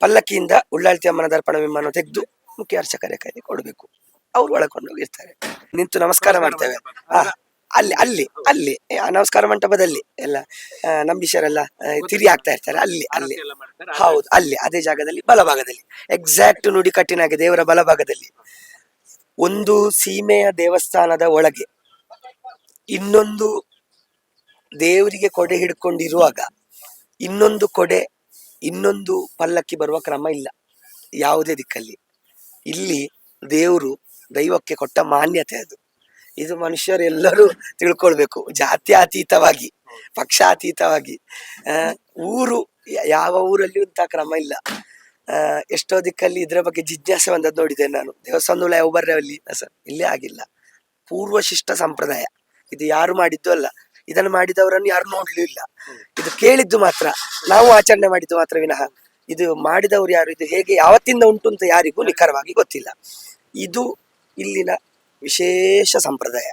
B: ಪಲ್ಲಕ್ಕಿಯಿಂದ ಉಳ್ಳಾಳ್ತಿ ಅಮ್ಮನ ದರ್ಪಣ ವಿಮಾನ ತೆಗೆದು ಮುಖ್ಯ ಅರ್ಚಕರ ಕೈಯಲ್ಲಿ ಕೊಡಬೇಕು. ಅವ್ರು ಒಳಕೊಂಡು ಹೋಗಿರ್ತಾರೆ ನಿಂತು ನಮಸ್ಕಾರ ಮಾಡ್ತೇವೆ. ಅಲ್ಲಿ ಅಲ್ಲಿ ಅಲ್ಲಿ. ಆ, ನಮಸ್ಕಾರ ಮಂಟಪದಲ್ಲಿ ಎಲ್ಲ ನಂಬಿಶರೆಲ್ಲ ನಂಬೀಶರೆಲ್ಲ ತಿರಿ ಆಗ್ತಾ ಇರ್ತಾರೆ. ಅಲ್ಲಿ ಅಲ್ಲಿ. ಹೌದು ಅಲ್ಲಿ ಅದೇ ಜಾಗದಲ್ಲಿ ಬಲಭಾಗದಲ್ಲಿ. ಎಕ್ಸಾಕ್ಟ್ ನುಡಿ ಕಟ್ಟಿನಾಗೆ ದೇವರ ಬಲಭಾಗದಲ್ಲಿ. ಒಂದು ಸೀಮೆಯ ದೇವಸ್ಥಾನದ ಒಳಗೆ ಇನ್ನೊಂದು ದೇವರಿಗೆ ಕೊಡೆ ಹಿಡ್ಕೊಂಡಿರುವಾಗ ಇನ್ನೊಂದು ಕೊಡೆ, ಇನ್ನೊಂದು ಪಲ್ಲಕ್ಕಿ ಬರುವ ಕ್ರಮ ಇಲ್ಲ. ಯಾವುದೇ ದಿಕ್ಕಲ್ಲಿ. ಇಲ್ಲಿ ದೇವರು ದೈವಕ್ಕೆ ಕೊಟ್ಟ ಮಾನ್ಯತೆ ಅದು. ಇದು ಮನುಷ್ಯರೆಲ್ಲರೂ ತಿಳ್ಕೊಳ್ಬೇಕು. ಜಾತ್ಯಾತೀತವಾಗಿ, ಪಕ್ಷಾತೀತವಾಗಿ. ಊರು, ಯಾವ ಊರಲ್ಲಿ ಇಂಥ ಕ್ರಮ ಇಲ್ಲ. ಎಷ್ಟೋ ದಿಕ್ಕಲ್ಲಿ ಇದರ ಬಗ್ಗೆ ಜಿಜ್ಞಾಸೆ ಬಂದದ್ದು ನೋಡಿದ್ದೇನೆ ನಾನು. ದೇವಸ್ಥಾನದ ಒಬ್ಬರಲ್ಲಿ ಸರ್ ಇಲ್ಲೇ ಆಗಿಲ್ಲ. ಪೂರ್ವ ಶಿಷ್ಟ ಸಂಪ್ರದಾಯ. ಇದು ಯಾರು ಮಾಡಿದ್ದು ಅಲ್ಲ. ಇದನ್ನು ಮಾಡಿದವರನ್ನು ಯಾರು ನೋಡ್ಲಿಲ್ಲ. ಇದು ಕೇಳಿದ್ದು ಮಾತ್ರ. ನಾವು ಆಚರಣೆ ಮಾಡಿದ್ದು ಮಾತ್ರ ವಿನಃ. ಇದು ಮಾಡಿದವರು ಯಾರು? ಇದು ಹೇಗೆ ಯಾವತ್ತಿಂದ ಉಂಟು ಅಂತ ಯಾರಿಗೂ ನಿಖರವಾಗಿ ಗೊತ್ತಿಲ್ಲ. ಇದು ಇಲ್ಲಿನ ವಿಶೇಷ ಸಂಪ್ರದಾಯ.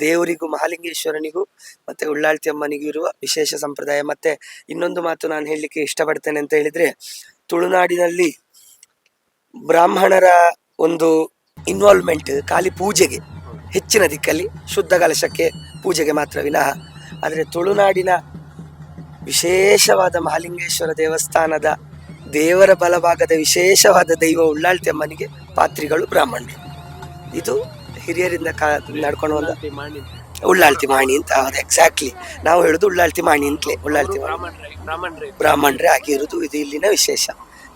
B: ದೇವರಿಗೂ, ಮಹಾಲಿಂಗೇಶ್ವರನಿಗೂ, ಮತ್ತೆ ಉಳ್ಳಾಳ್ತಿ ಅಮ್ಮನಿಗೂ ಇರುವ ವಿಶೇಷ ಸಂಪ್ರದಾಯ. ಮತ್ತೆ ಇನ್ನೊಂದು ಮಾತು ನಾನು ಹೇಳಲಿಕ್ಕೆ ಇಷ್ಟಪಡ್ತೇನೆ ಅಂತ ಹೇಳಿದ್ರೆ ತುಳುನಾಡಿನಲ್ಲಿ ಬ್ರಾಹ್ಮಣರ ಒಂದು ಇನ್ವಾಲ್ವ್ಮೆಂಟ್ ಖಾಲಿ ಪೂಜೆಗೆ, ಹೆಚ್ಚಿನ ದಿಕ್ಕಲ್ಲಿ ಶುದ್ಧ ಕಲಶಕ್ಕೆ ಪೂಜೆಗೆ ಮಾತ್ರ ವಿನಃ. ಆದರೆ ತುಳುನಾಡಿನ ವಿಶೇಷವಾದ ಮಹಾಲಿಂಗೇಶ್ವರ ದೇವಸ್ಥಾನದ ದೇವರ ಬಲಭಾಗದ ವಿಶೇಷವಾದ ದೈವ ಉಳ್ಳಾಳ್ತಿ ಅಮ್ಮನಿಗೆ ಪಾತ್ರಿಗಳು ಬ್ರಾಹ್ಮಣರು. ಇದು ಹಿರಿಯರಿಂದ ಕಾ ನಡ್ಕೊಂಡು ಬಂದ ಉಳ್ಳಾಳ್ತಿ ಮಾಣಿ ಅಂತ ಅದು ಎಕ್ಸಾಕ್ಟ್ಲಿ ನಾವು ಹೇಳುದು ಉಳ್ಳಾಳ್ತಿ ಮಾಣಿ ಅಂತಲೇ ಉಳ್ಳಾಳ್ತಿ ಮಾಣಿ.
A: ಬ್ರಾಹ್ಮಣರೇ
B: ಆಗಿರುವುದು ಇದು ಇಲ್ಲಿನ ವಿಶೇಷ.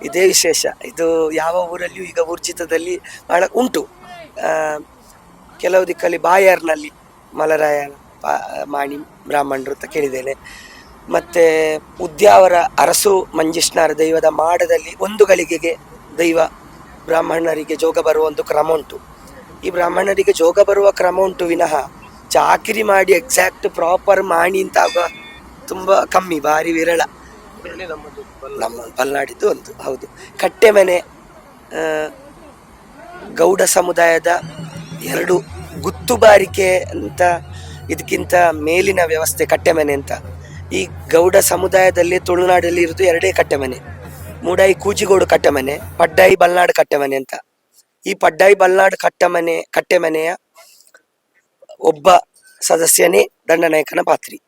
B: ಇದೇ ವಿಶೇಷ. ಇದು ಯಾವ ಊರಲ್ಲಿಯೂ ಈಗ ಊರ್ಜಿತದಲ್ಲಿ ಬಹಳ ಉಂಟು. ಕೆಲವು ದಿಕ್ಕಲ್ಲಿ ಬಾಯರ್ನಲ್ಲಿ ಮಲರಾಯ ಮಾಣಿ ಬ್ರಾಹ್ಮಣರು ಅಂತ ಕೇಳಿದ್ದೇನೆ. ಮತ್ತೆ ಉದ್ಯಾವರ ಅರಸು ಮಂಜಿಷ್ಣಾರ ದೈವದ ಮಾಡದಲ್ಲಿ ಒಂದು ಗಳಿಗೆಗೆ ದೈವ ಬ್ರಾಹ್ಮಣರಿಗೆ ಜೋಗ ಬರುವ ಒಂದು ಕ್ರಮ ಉಂಟು. ಈ ಬ್ರಾಹ್ಮಣರಿಗೆ ಜೋಗ ಬರುವ ಕ್ರಮ ಉಂಟು ವಿನಃ ಚಾಕಿರಿ ಮಾಡಿ ಎಕ್ಸಾಕ್ಟ್ ಪ್ರಾಪರ್ ಮಾಡಿ ಅಂತ ಆಗುವ ತುಂಬಾ ಕಮ್ಮಿ ಭಾರಿ ವಿರಳ. ನಮ್ಮ ಪಲ್ನಾಡಿದ್ದು ಒಂದು ಹೌದು. ಕಟ್ಟೆಮನೆ ಗೌಡ ಸಮುದಾಯದ ಎರಡು ಗುತ್ತುಬಾರಿಕೆ ಅಂತ ಇದಕ್ಕಿಂತ ಮೇಲಿನ ವ್ಯವಸ್ಥೆ ಕಟ್ಟೆಮನೆ ಅಂತ. ಈ ಗೌಡ ಸಮುದಾಯದಲ್ಲಿ ತುಳುನಾಡಲ್ಲಿ ಇರೋದು ಎರಡೇ ಕಟ್ಟೆಮನೆ. ಮೂಡಾಯಿ ಕೂಜಿಗೋಡು ಕಟ್ಟೆಮನೆ ಪಡ್ಡಾಯಿ ಬಲ್ನಾಡು ಕಟ್ಟೆಮನೆ ಅಂತ. ಈ ಪಡ್ಡಾಯಿ ಬಲ್ನಾಡು ಕಟ್ಟಮನೆ ಕಟ್ಟೆಮನೆಯ ಒಬ್ಬ ಸದಸ್ಯನೇ ದಂಡನಾಯಕನ ಪಾತ್ರಿ.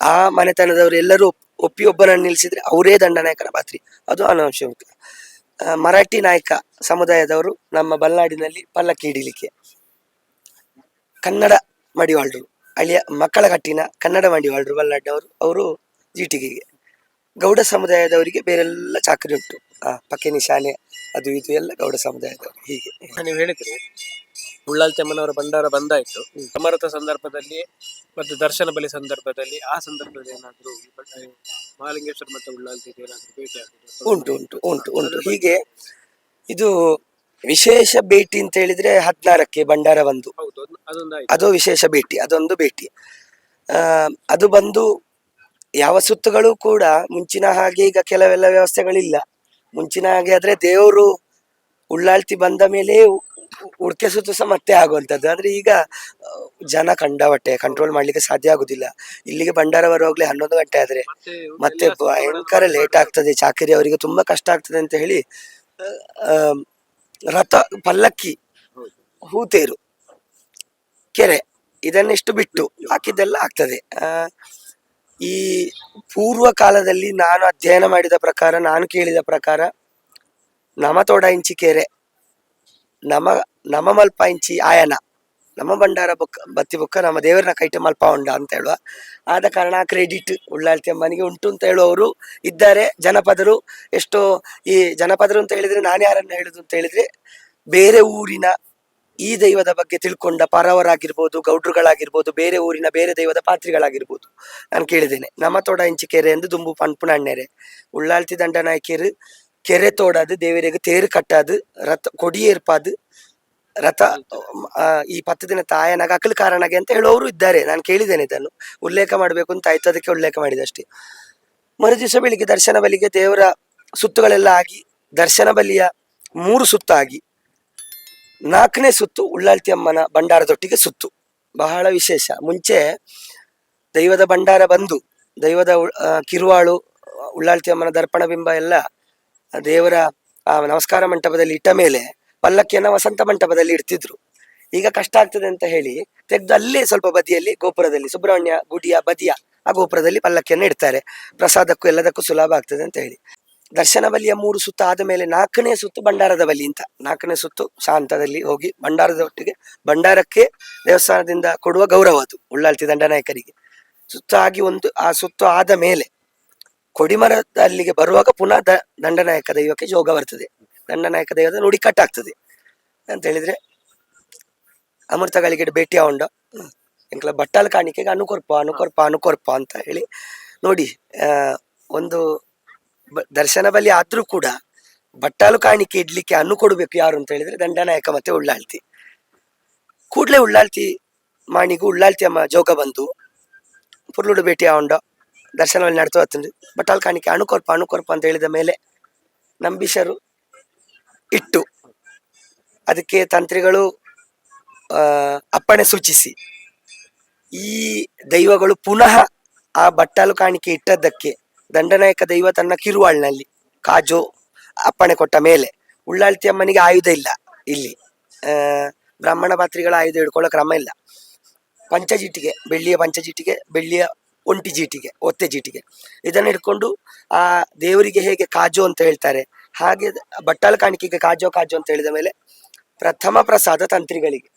B: ಆ ಮನೆತನದವರು ಎಲ್ಲರೂ ಒಪ್- ಒಪ್ಪಿ ಒಬ್ಬನನ್ನು ನಿಲ್ಲಿಸಿದ್ರೆ ಅವರೇ ದಂಡನಾಯಕನ ಪಾತ್ರಿ. ಅದು ಅನಾವಶ್ಯಕ ಮರಾಠಿ ನಾಯಕ ಸಮುದಾಯದವರು ನಮ್ಮ ಬಲ್ನಾಡಿನಲ್ಲಿ ಪಲ್ಲಕ್ಕಿ ಹಿಡಿಲಿಕ್ಕೆ. ಕನ್ನಡ ಮಡಿವಾಳರು, ಅಳಿಯ ಮಕ್ಕಳ ಕಟ್ಟಿನ ಕನ್ನಡ ಮಡಿವಾಳರು ಬಲ್ನಾಡಿನವರು, ಅವರು ಜೀಟಿಗೆಗೆ. ಗೌಡ ಸಮುದಾಯದವರಿಗೆ ಬೇರೆಲ್ಲ ಚಾಕರಿ ಉಂಟು. ಆ, ಪಕ್ಕಿನಿ ಶಾಲೆ, ಅದು ಇದು ಎಲ್ಲ ಗೌಡ ಸಮುದಾಯದವರು. ಹೀಗೆ.
A: ನೀವು ಹೇಳಿದ್ರಿ ಉಳ್ಳಾಲ್ ಚೆಮ್ಮನವರ ಭಂಡಾರ ಬಂದಾಯ್ತು. ಸಮರಥ ಸಂದರ್ಭದಲ್ಲಿ ಮತ್ತು ದರ್ಶನ ಬಲಿ ಸಂದರ್ಭದಲ್ಲಿ ಆ ಸಂದರ್ಭದಲ್ಲಿ ಏನಾದರೂ ಮಹಾಲಿಂಗೇಶ್ವರ ಮತ್ತು ಉಳ್ಳಾಲ್ ಏನಾದ್ರು ಭೇಟಿ ಆಗುದು?
B: ಉಂಟು ಉಂಟು ಉಂಟು ಉಂಟು. ಹೀಗೆ ಇದು ವಿಶೇಷ ಭೇಟಿ ಅಂತ ಹೇಳಿದ್ರೆ ಹದಿನಾರಕ್ಕೆ ಭಂಡಾರ ಬಂದು.
A: ಅದ್-
B: ವಿಶೇಷ ಭೇಟಿ ಅದೊಂದು ಭೇಟಿ. ಅದು ಬಂದು ಯಾವ ಸುತ್ತುಗಳು ಕೂಡ ಮುಂಚಿನ ಹಾಗೆ ಈಗ ಕೆಲವೆಲ್ಲ ವ್ಯವಸ್ಥೆಗಳಿಲ್ಲ. ಮುಂಚಿನ ಹಾಗೆ ಆದ್ರೆ ದೇವರು ಉಳ್ಳಾಳ್ತಿ ಬಂದ ಮೇಲೆ ಉಡ್ಕೆ ಸುತ್ತು ಸಹ ಮತ್ತೆ ಆಗುವಂಥದ್ದು. ಆದ್ರೆ ಈಗ ಜನ ಕಂಡವಟ್ಟೆ ಕಂಟ್ರೋಲ್ ಮಾಡ್ಲಿಕ್ಕೆ ಸಾಧ್ಯ ಆಗುದಿಲ್ಲ. ಇಲ್ಲಿಗೆ ಭಂಡಾರ ಬರುವಾಗಲೇ ಹನ್ನೊಂದು ಗಂಟೆ ಆದ್ರೆ.
A: ಮತ್ತೆ
B: ಭಯಂಕರ ಲೇಟ್ ಆಗ್ತದೆ. ಚಾಕರಿ ಅವರಿಗೆ ತುಂಬಾ ಕಷ್ಟ ಆಗ್ತದೆ ಅಂತ ಹೇಳಿ ಆ, ರಥ ಪಲ್ಲಕ್ಕಿ. ಹೂತೇರು ಕೆರೆ ಇದನ್ನೆಷ್ಟು ಬಿಟ್ಟು ಹಾಕಿದ್ದೆಲ್ಲ ಆಗ್ತದೆ. ಈ ಪೂರ್ವ ಕಾಲದಲ್ಲಿ ನಾನು ಅಧ್ಯಯನ ಮಾಡಿದ ಪ್ರಕಾರ ನಾನು ಕೇಳಿದ ಪ್ರಕಾರ ನಮತೋಡ ಇಂಚಿ ಕೆರೆ ನಮ ನಮ ಮಲ್ಪ ಇಂಚಿ ಆಯನ. ನಮ್ಮ ಭಂಡಾರ ಬುಕ್, ಬತ್ತಿ ಬುಕ್ಕ ನಮ್ಮ ದೇವರನ್ನ ಕೈಟ ಮಲ್ಪ ಉಂಡ ಅಂತ ಹೇಳುವ. ಆದ ಕಾರಣ ಕ್ರೆಡಿಟ್ ಉಳ್ಳಾಳ್ತಿ ಅಮ್ಮನಿಗೆ ಉಂಟು ಅಂತ ಹೇಳುವವರು ಇದ್ದಾರೆ, ಜನಪದರು. ಎಷ್ಟೋ ಈ ಜನಪದರು ಅಂತ ಹೇಳಿದ್ರೆ ನಾನು ಯಾರನ್ನ ಹೇಳುದು ಅಂತ ಹೇಳಿದ್ರೆ ಬೇರೆ ಊರಿನ ಈ ದೈವದ ಬಗ್ಗೆ ತಿಳ್ಕೊಂಡ ಪರವರಾಗಿರ್ಬೋದು, ಗೌಡ್ರುಗಳಾಗಿರ್ಬೋದು, ಬೇರೆ ಊರಿನ ಬೇರೆ ದೈವದ ಪಾತ್ರಿಗಳಾಗಿರ್ಬೋದು. ನಾನು ಕೇಳಿದ್ದೇನೆ. ನಮ್ಮ ತೋಡ ಇಂಚಿ ಕೆರೆ ಎಂದು ದುಂಬು ಪನ್ಪುಣಣ್ಣೆರೆ ಉಳ್ಳಾಳ್ತಿ ದಂಡನಾಯಕಿಯರು ಕೆರೆ ತೋಡದು, ದೇವರಿಗೆ ತೇರು ಕಟ್ಟಾದು, ರಥ, ಕೊಡಿ ಏರ್ಪಾದು, ರಥ ಈ ಪತ್ತು ದಿನ ತಾಯನಾಗ ಅಕಲ್ ಕಾರಣಗೆ ಅಂತ ಹೇಳುವವರು ಇದ್ದಾರೆ. ನಾನು ಕೇಳಿದ್ದೇನೆ ಇದನ್ನು. ಉಲ್ಲೇಖ ಮಾಡಬೇಕು ಅಂತ ಆಯ್ತು. ಅದಕ್ಕೆ ಉಲ್ಲೇಖ ಮಾಡಿದೆ ಅಷ್ಟೇ. ಮರುದಿವಸ ಬೆಳಿಗ್ಗೆ ದರ್ಶನ ಬಲಿಗೆ ದೇವರ ಸುತ್ತುಗಳೆಲ್ಲ ಆಗಿ, ದರ್ಶನ ಬಲಿಯ ಮೂರು ಸುತ್ತು ಆಗಿ ನಾಲ್ಕನೇ ಸುತ್ತು ಉಳ್ಳಾಳ್ತಿ ಅಮ್ಮನ ಭಂಡಾರದೊಟ್ಟಿಗೆ ಸುತ್ತು. ಬಹಳ ವಿಶೇಷ. ಮುಂಚೆ ದೈವದ ಭಂಡಾರ ಬಂದು, ದೈವದ ಕಿರುವಾಳು, ಉಳ್ಳಾಳ್ತಿ ಅಮ್ಮನ ದರ್ಪಣ ಬಿಂಬ ಎಲ್ಲ ದೇವರ ನಮಸ್ಕಾರ ಮಂಟಪದಲ್ಲಿ ಇಟ್ಟ ಮೇಲೆ ಪಲ್ಲಕ್ಕಿಯನ್ನ ವಸಂತ ಮಂಟಪದಲ್ಲಿ ಇಡ್ತಿದ್ರು. ಈಗ ಕಷ್ಟ ಆಗ್ತದೆ ಅಂತ ಹೇಳಿ ತೆಗೆದು ಅಲ್ಲೇ ಸ್ವಲ್ಪ ಬದಿಯಲ್ಲಿ ಗೋಪುರದಲ್ಲಿ ಸುಬ್ರಹ್ಮಣ್ಯ, ಗುಡಿಯ ಬದಿಯ ಆ ಗೋಪುರದಲ್ಲಿ ಪಲ್ಲಕ್ಕಿಯನ್ನು ಇಡ್ತಾರೆ. ಪ್ರಸಾದಕ್ಕೂ ಎಲ್ಲದಕ್ಕೂ ಸುಲಭ ಆಗ್ತದೆ ಅಂತ ಹೇಳಿ. ದರ್ಶನ ಬಲಿಯ ಮೂರು ಸುತ್ತು ಆದ ಮೇಲೆ ನಾಲ್ಕನೇ ಸುತ್ತು ಭಂಡಾರದ ಬಲಿ ಅಂತ. ನಾಲ್ಕನೇ ಸುತ್ತು ಶಾಂತದಲ್ಲಿ ಹೋಗಿ ಭಂಡಾರದ ಒಟ್ಟಿಗೆ ಭಂಡಾರಕ್ಕೆ ದೇವಸ್ಥಾನದಿಂದ ಕೊಡುವ ಗೌರವ ಅದು ಉಳ್ಳಾಳ್ತಿ ದಂಡನಾಯಕರಿಗೆ. ಸುತ್ತಾಗಿ ಒಂದು, ಆ ಸುತ್ತು ಆದ ಮೇಲೆ ಕೊಡಿಮರದ ಅಲ್ಲಿಗೆ ಬರುವಾಗ ಪುನಃ ದ, ದಂಡನಾಯಕ ದೈವಕ್ಕೆ ಯೋಗ ಬರ್ತದೆ. ದಂಡನಾಯಕ ದೈವದ ನುಡಿ ಕಟ್ಟಾಗ್ತದೆ. ಅಂತ ಹೇಳಿದ್ರೆ ಅಮೃತಗಳಿಗೆ ಭೇಟಿ ಆಗೊಂಡ ಎಂಕಲ ಬಟ್ಟಾಲ ಕಾಣಿಕೆಗೆ ಅನುಕೊರ್ಪ ಅನುಕೊರ್ಪ ಅನುಕೊರ್ಪ ಅಂತ ಹೇಳಿ ನೋಡಿ ಒಂದು ದರ್ಶನ ಬಲಿ ಆದ್ರೂ ಕೂಡ ಬಟ್ಟಾಲು ಕಾಣಿಕೆ ಇಡ್ಲಿಕ್ಕೆ ಅನ್ನು ಕೊಡಬೇಕು ಯಾರು ಅಂತ ಹೇಳಿದ್ರೆ ದಂಡನಾಯಕ ಮತ್ತೆ ಉಳ್ಳಾಳ್ತಿ. ಕೂಡ್ಲೆ ಉಳ್ಳಾಳ್ತಿ ಮಾಣಿಗೂ ಉಳ್ಳಾಳ್ತಿ ಅಮ್ಮ ಜೋಗ ಬಂತು ಪುರ್ಲುಡು ಭೇಟಿ ಆಗೊಂಡ ದರ್ಶನ ನಡೆದು ನಡ್ತು ಬಟ್ ಬಟ್ಟಾಲು ಕಾಣಿಕೆ, ಅಣುಕೊರ್ಪ ಅಣುಕೊರ್ಪ ಅಂತ ಹೇಳಿದ ಮೇಲೆ ನಂಬಿಶರು ಇಟ್ಟು ಅದಕ್ಕೆ ತಂತ್ರಿಗಳು ಅಪ್ಪಣೆ ಸೂಚಿಸಿ. ಈ ದೈವಗಳು ಪುನಃ ಆ ಬಟ್ಟಲು ಕಾಣಿಕೆ ಇಟ್ಟದ್ದಕ್ಕೆ ದಂಡನಾಯಕ ದೈವ ತನ್ನ ಕಿರುವಾಳ್ನಲ್ಲಿ ಕಾಜೋ ಅಪ್ಪಣೆ ಕೊಟ್ಟ ಮೇಲೆ ಉಳ್ಳಾಳ್ತಿ ಅಮ್ಮನಿಗೆ ಆಯುಧ ಇಲ್ಲ ಇಲ್ಲಿ. ಬ್ರಾಹ್ಮಣ ಪಾತ್ರಿಗಳ ಆಯುಧ ಹಿಡ್ಕೊಳ್ಳೋ ಕ್ರಮ ಇಲ್ಲ. ಪಂಚಜಿಟ್ಟಿಗೆ ಬೆಳ್ಳಿಯ ಪಂಚಜಿಟ್ಟಿಗೆ ಬೆಳ್ಳಿಯ ಒಂಟಿ ಜೀಟಿಗೆ, ಒತ್ತೆ ಜೀಟಿಗೆ. ಇದನ್ನು ಹಿಡ್ಕೊಂಡು, ಆ, ದೇವರಿಗೆ ಹೇಗೆ ಕಾಜು ಅಂತ ಹೇಳ್ತಾರೆ, ಹಾಗೆ ಬಟ್ಟಲ ಕಾಣಿಕೆಗೆ ಕಾಜೋ ಕಾಜು ಅಂತ ಹೇಳಿದ ಮೇಲೆ ಪ್ರಥಮ ಪ್ರಸಾದ ತಂತ್ರಿಗಳಿಗೆ.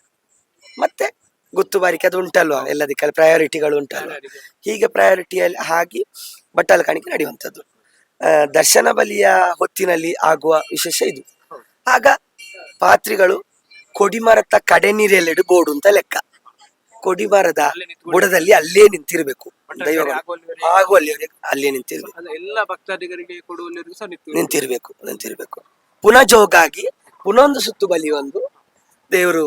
B: ಮತ್ತೆ ಗುತ್ತುಬಾರಿಕೆ ಅದು ಉಂಟಲ್ವಾ? ಎಲ್ಲದಕ್ಕೆಲ್ಲ ಪ್ರಯಾರಿಟಿಗಳು ಉಂಟಲ್ವಾ? ಹೀಗೆ ಪ್ರಯಾರಿಟಿಯಲ್ಲಿ ಹಾಗೆ ಬಟ್ಟಲು ಕಾಣಿಕೆ ನಡೆಯುವಂಥದ್ದು. ದರ್ಶನ ಬಲಿಯ ಹೊತ್ತಿನಲ್ಲಿ ಆಗುವ ವಿಶೇಷ ಇದು. ಆಗ ಪಾತ್ರಿಗಳು ಕೊಡಿಮರತ ಕಡೆ ನೀರೆಲ್ಲೆಡು ಗೋಡು ಅಂತ ಲೆಕ್ಕ.
A: ನಿಂತ್ಕೊಂಡು
B: ಬುಡದಲ್ಲಿ ಅಲ್ಲೇ ನಿಂತಿರ್ಬೇಕು. ದೈವಗಳು ಅಲ್ಲಿ ಅಲ್ಲೇ ನಿಂತಿರ್ಬೇಕು.
A: ಎಲ್ಲ ಭಕ್ತಾದಿಗರಿಗೆ ಕೊಡುವಲ್ಲಿವರೆಗೂ ಸಹ ನಿಂತು
B: ನಿಂತಿರ್ಬೇಕು ನಿಂತಿರ್ಬೇಕು. ಪುನಃ ಜೋಗಾಗಿ ಪುನಃ ಒಂದು ಸುತ್ತು ಬಲಿ ಒಂದು ದೇವರು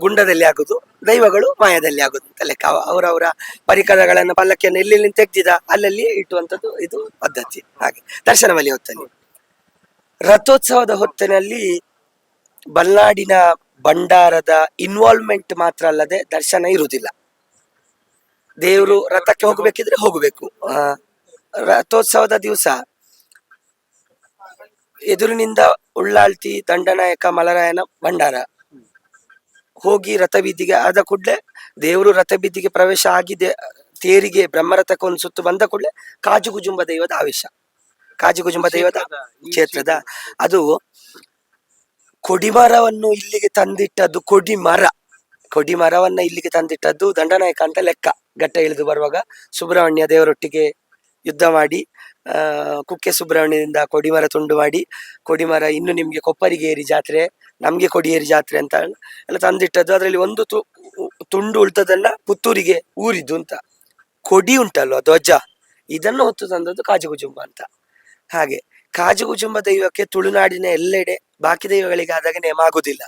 B: ಗುಂಡದಲ್ಲಿ ಆಗುದು ದೈವಗಳು ಮಾಯದಲ್ಲಿ ಆಗುದು ಅಂತ ಲೆಕ್ಕ. ಅವರವರ ಪರಿಕರಗಳನ್ನು ಪಲ್ಲಕ್ಕಿಯನ್ನು ಎಲ್ಲೆಲ್ಲಿ ತೆಗ್ದಿದ ಅಲ್ಲಲ್ಲಿ ಇಟ್ಟುವಂಥದ್ದು ಇದು ಪದ್ಧತಿ. ಹಾಗೆ. ದರ್ಶನ ಬಲಿ ಹೊತ್ತಲ್ಲಿ. ರಥೋತ್ಸವದ ಹೊತ್ತಿನಲ್ಲಿ ಬಲ್ನಾಡಿನ ಭಂಡಾರದ ಇನ್ವಾಲ್ವ್ಮೆಂಟ್ ಮಾತ್ರ ಅಲ್ಲದೆ ದರ್ಶನ ಇರುವುದಿಲ್ಲ. ದೇವರು ರಥಕ್ಕೆ ಹೋಗಬೇಕಿದ್ರೆ ಹೋಗಬೇಕು. ರಥೋತ್ಸವದ ದಿವಸ ಎದುರಿನಿಂದ ಉಳ್ಳಾಳ್ತಿ ದಂಡನಾಯಕ ಮಲರಾಯನ ಭಂಡಾರ. ಹೋಗಿ ರಥಬೀದಿಗೆ ಆದ ಕೂಡಲೇ ದೇವರು ರಥಬೀದಿಗೆ ಪ್ರವೇಶ ಆಗಿದೆ ತೇರಿಗೆ ಬ್ರಹ್ಮರಥಕ್ಕೆ ಒಂದು ಸುತ್ತು ಬಂದ ಕೂಡಲೇ ಕಾಜುಗುಜುಂಬ ದೈವದ ಆವೇಶ. ಕಾಜುಗುಜುಂಬ ದೈವದ ಕ್ಷೇತ್ರದ ಅದು ಕೊಡಿಮರವನ್ನು ಇಲ್ಲಿಗೆ ತಂದಿಟ್ಟದ್ದು ಕೊಡಿಮರ. ಕೊಡಿಮರವನ್ನ ಇಲ್ಲಿಗೆ ತಂದಿಟ್ಟದ್ದು ದಂಡನಾಯಕ ಅಂತ ಲೆಕ್ಕ. ಘಟ್ಟ ಇಳಿದು ಬರುವಾಗ ಸುಬ್ರಹ್ಮಣ್ಯ ದೇವರೊಟ್ಟಿಗೆ ಯುದ್ಧ ಮಾಡಿ ಕುಕ್ಕೆ ಸುಬ್ರಹ್ಮಣ್ಯದಿಂದ ಕೊಡಿಮರ ತುಂಡು ಮಾಡಿ, ಕೊಡಿಮರ ಇನ್ನು ನಿಮ್ಗೆ ಕೊಪ್ಪರಿಗೇರಿ ಜಾತ್ರೆ, ನಮಗೆ ಕೊಡಿಯೇರಿ ಜಾತ್ರೆ ಅಂತ ಎಲ್ಲ ತಂದಿಟ್ಟದ್ದು. ಅದರಲ್ಲಿ ಒಂದು ತು- ತುಂಡು ಉಳ್ತದನ್ನ ಪುತ್ತೂರಿಗೆ ಊರಿದ್ದು ಅಂತ. ಕೊಡಿ ಉಂಟಲ್ವ ಧ್ವಜ? ಇದನ್ನು ಹೊತ್ತು ತಂದದ್ದು ಕಾಜುಗುಜುಂಬ ಅಂತ. ಹಾಗೆ. ಕಾಜುಗುಜುಂಬ ದೈವಕ್ಕೆ ತುಳುನಾಡಿನ ಎಲ್ಲೆಡೆ ಬಾಕಿ ದೈವಗಳಿಗಾದಾಗ ಆದಾಗ ನೇಮ ಆಗುದಿಲ್ಲ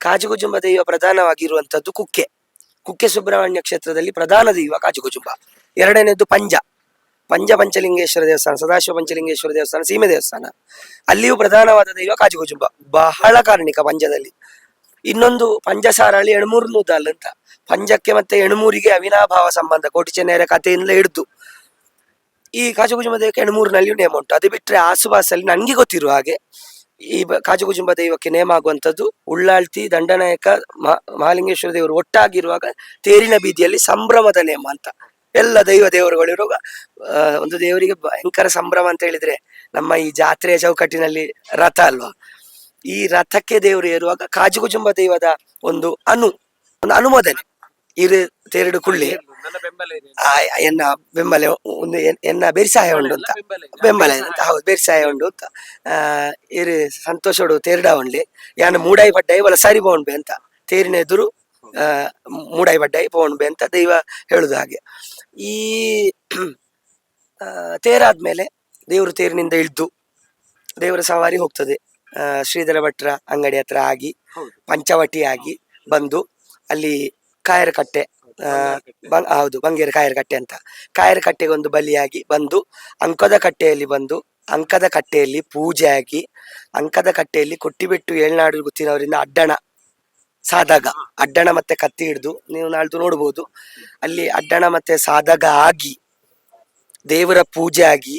B: ಕಾಜುಗುಜುಂಬ ದೈವ ಪ್ರಧಾನವಾಗಿರುವಂತದ್ದು ಕುಕ್ಕೆ. ಕುಕ್ಕೆ ಸುಬ್ರಹ್ಮಣ್ಯ ಕ್ಷೇತ್ರದಲ್ಲಿ ಪ್ರಧಾನ ದೈವ ಕಾಜುಗುಜುಂಬ. ಎರಡನೇದು ಪಂಜ. ಪಂಜ ಪಂಚಲಿಂಗೇಶ್ವರ ದೇವಸ್ಥಾನ, ಸದಾಶಿವ ಪಂಚಲಿಂಗೇಶ್ವರ ದೇವಸ್ಥಾನ, ಸೀಮೆ ದೇವಸ್ಥಾನ. ಅಲ್ಲಿಯೂ ಪ್ರಧಾನವಾದ ದೈವ ಕಾಜುಗುಜುಂಬ. ಬಹಳ ಕಾರಣಿಕ ಪಂಜದಲ್ಲಿ. ಇನ್ನೊಂದು ಪಂಜಸಾರಳಿ ಎಣಮೂರು ನೂದಲ್ ಅಂತ. ಪಂಜಕ್ಕೆ ಮತ್ತೆ ಎಣಮೂರಿಗೆ ಅವಿನಾಭಾವ ಸಂಬಂಧ ಕೋಟಿ ಚೆನ್ನೈರ ಕಥೆಯಿಂದ ಹಿಡಿದು. ಈ ಕಾಜುಗುಜುಂಬ ದೈವಕ್ಕೆ ಎಣಮೂರಿನಲ್ಲಿಯೂ ನೇಮ ಉಂಟು. ಅದು ಬಿಟ್ಟರೆ ಆಸುಬಾಸಲ್ಲಿ ನನಗೆ ಗೊತ್ತಿರುವ ಹಾಗೆ ಈ ಕಾಜುಗುಜುಂಬ ದೈವಕ್ಕೆ ನೇಮ ಆಗುವಂಥದ್ದು ಉಳ್ಳಾಳ್ತಿ, ದಂಡನಾಯಕ ಮಹಾ- ಮಹಾಲಿಂಗೇಶ್ವರ ದೇವರು ಒಟ್ಟಾಗಿರುವಾಗ ತೇರಿನ ಬೀದಿಯಲ್ಲಿ ಸಂಭ್ರಮದ ನೇಮ ಅಂತ. ಎಲ್ಲ ದೈವ ದೇವರುಗಳಿರುವಾಗ ಒಂದು ದೇವರಿಗೆ ಭಯಂಕರ ಸಂಭ್ರಮ ಅಂತ ಹೇಳಿದ್ರೆ ನಮ್ಮ ಈ ಜಾತ್ರೆಯ ಚೌಕಟ್ಟಿನಲ್ಲಿ ರಥ ಅಲ್ವಾ? ಈ ರಥಕ್ಕೆ ದೇವರು ಏರುವಾಗ ಕಾಜುಗುಜುಂಬ ದೈವದ ಒಂದು ಅನು, ಒಂದು ಅನುಮೋದನೆ. ಇರು, ತೇರಡು ಕುಳ್ಳಿ. ಎನ್ನ ಬೆಂಬಲ ಒಂದು ಎನ್ನ ಬೆರಿಸಾಯ ಉಂಡು ಅಂತ.
A: ಬೆಂಬಲ
B: ಅಂತ. ಹೌದು ಬೆರಿಸಾಯ ಉಂಡು ಅಂತ. ಇರಿ ಸಂತೋಷಡು ತೇರ್ಡ ಉಂಡ್ಲಿ. ಯಾನ ಮೂಡಾಯಿ ಬಡ್ಡಾಯಿ ಬಲ ಸರಿ ಬೋಣ್ಬೆ ಅಂತ. ತೇರಿನ ಎದುರು ಮೂಡಾಯಿ ಬಡ್ಡಾಯಿ ಬೋಣ್ಬೆ ಅಂತ ದೈವ ಹೇಳುದು ಹಾಗೆ. ಈ ತೇರಾದ್ಮೇಲೆ ದೇವರು ತೇರಿನಿಂದ ಇಳಿದು ದೇವರ ಸವಾರಿ ಹೋಗ್ತದೆ. ಆ, ಶ್ರೀಧರ ಭಟ್ರ ಅಂಗಡಿ ಹತ್ರ ಆಗಿ. ಪಂಚವಟಿ ಆಗಿ ಬಂದು ಅಲ್ಲಿ ಕಾಯರ ಕಟ್ಟೆ ಆ, ಬಂ- ಹೌದು ಬಂಗೇರ ಕಾಯರ ಕಟ್ಟೆ ಅಂತ. ಕಾಯರ ಕಟ್ಟೆಗೆ ಒಂದು ಬಲಿಯಾಗಿ ಬಂದು ಅಂಕದ ಕಟ್ಟೆಯಲ್ಲಿ ಬಂದು ಅಂಕದ ಕಟ್ಟೆಯಲ್ಲಿ ಪೂಜೆ ಆಗಿ ಅಂಕದ ಕಟ್ಟೆಯಲ್ಲಿ ಕೊಟ್ಟಿಬಿಟ್ಟು ಏಳ್ನಾಡು ಗುತ್ತಿನವರಿಂದ ಅಡ್ಡಣ ಸಾದಾಗ ಅಡ್ಡಣ ಮತ್ತೆ ಕತ್ತಿ ಹಿಡಿದು ನೀವು ನಾಳ್ದು ನೋಡ್ಬೋದು. ಅಲ್ಲಿ ಅಡ್ಡಣ ಮತ್ತೆ ಸಾದಾಗ ಆಗಿ ದೇವರ ಪೂಜೆ ಆಗಿ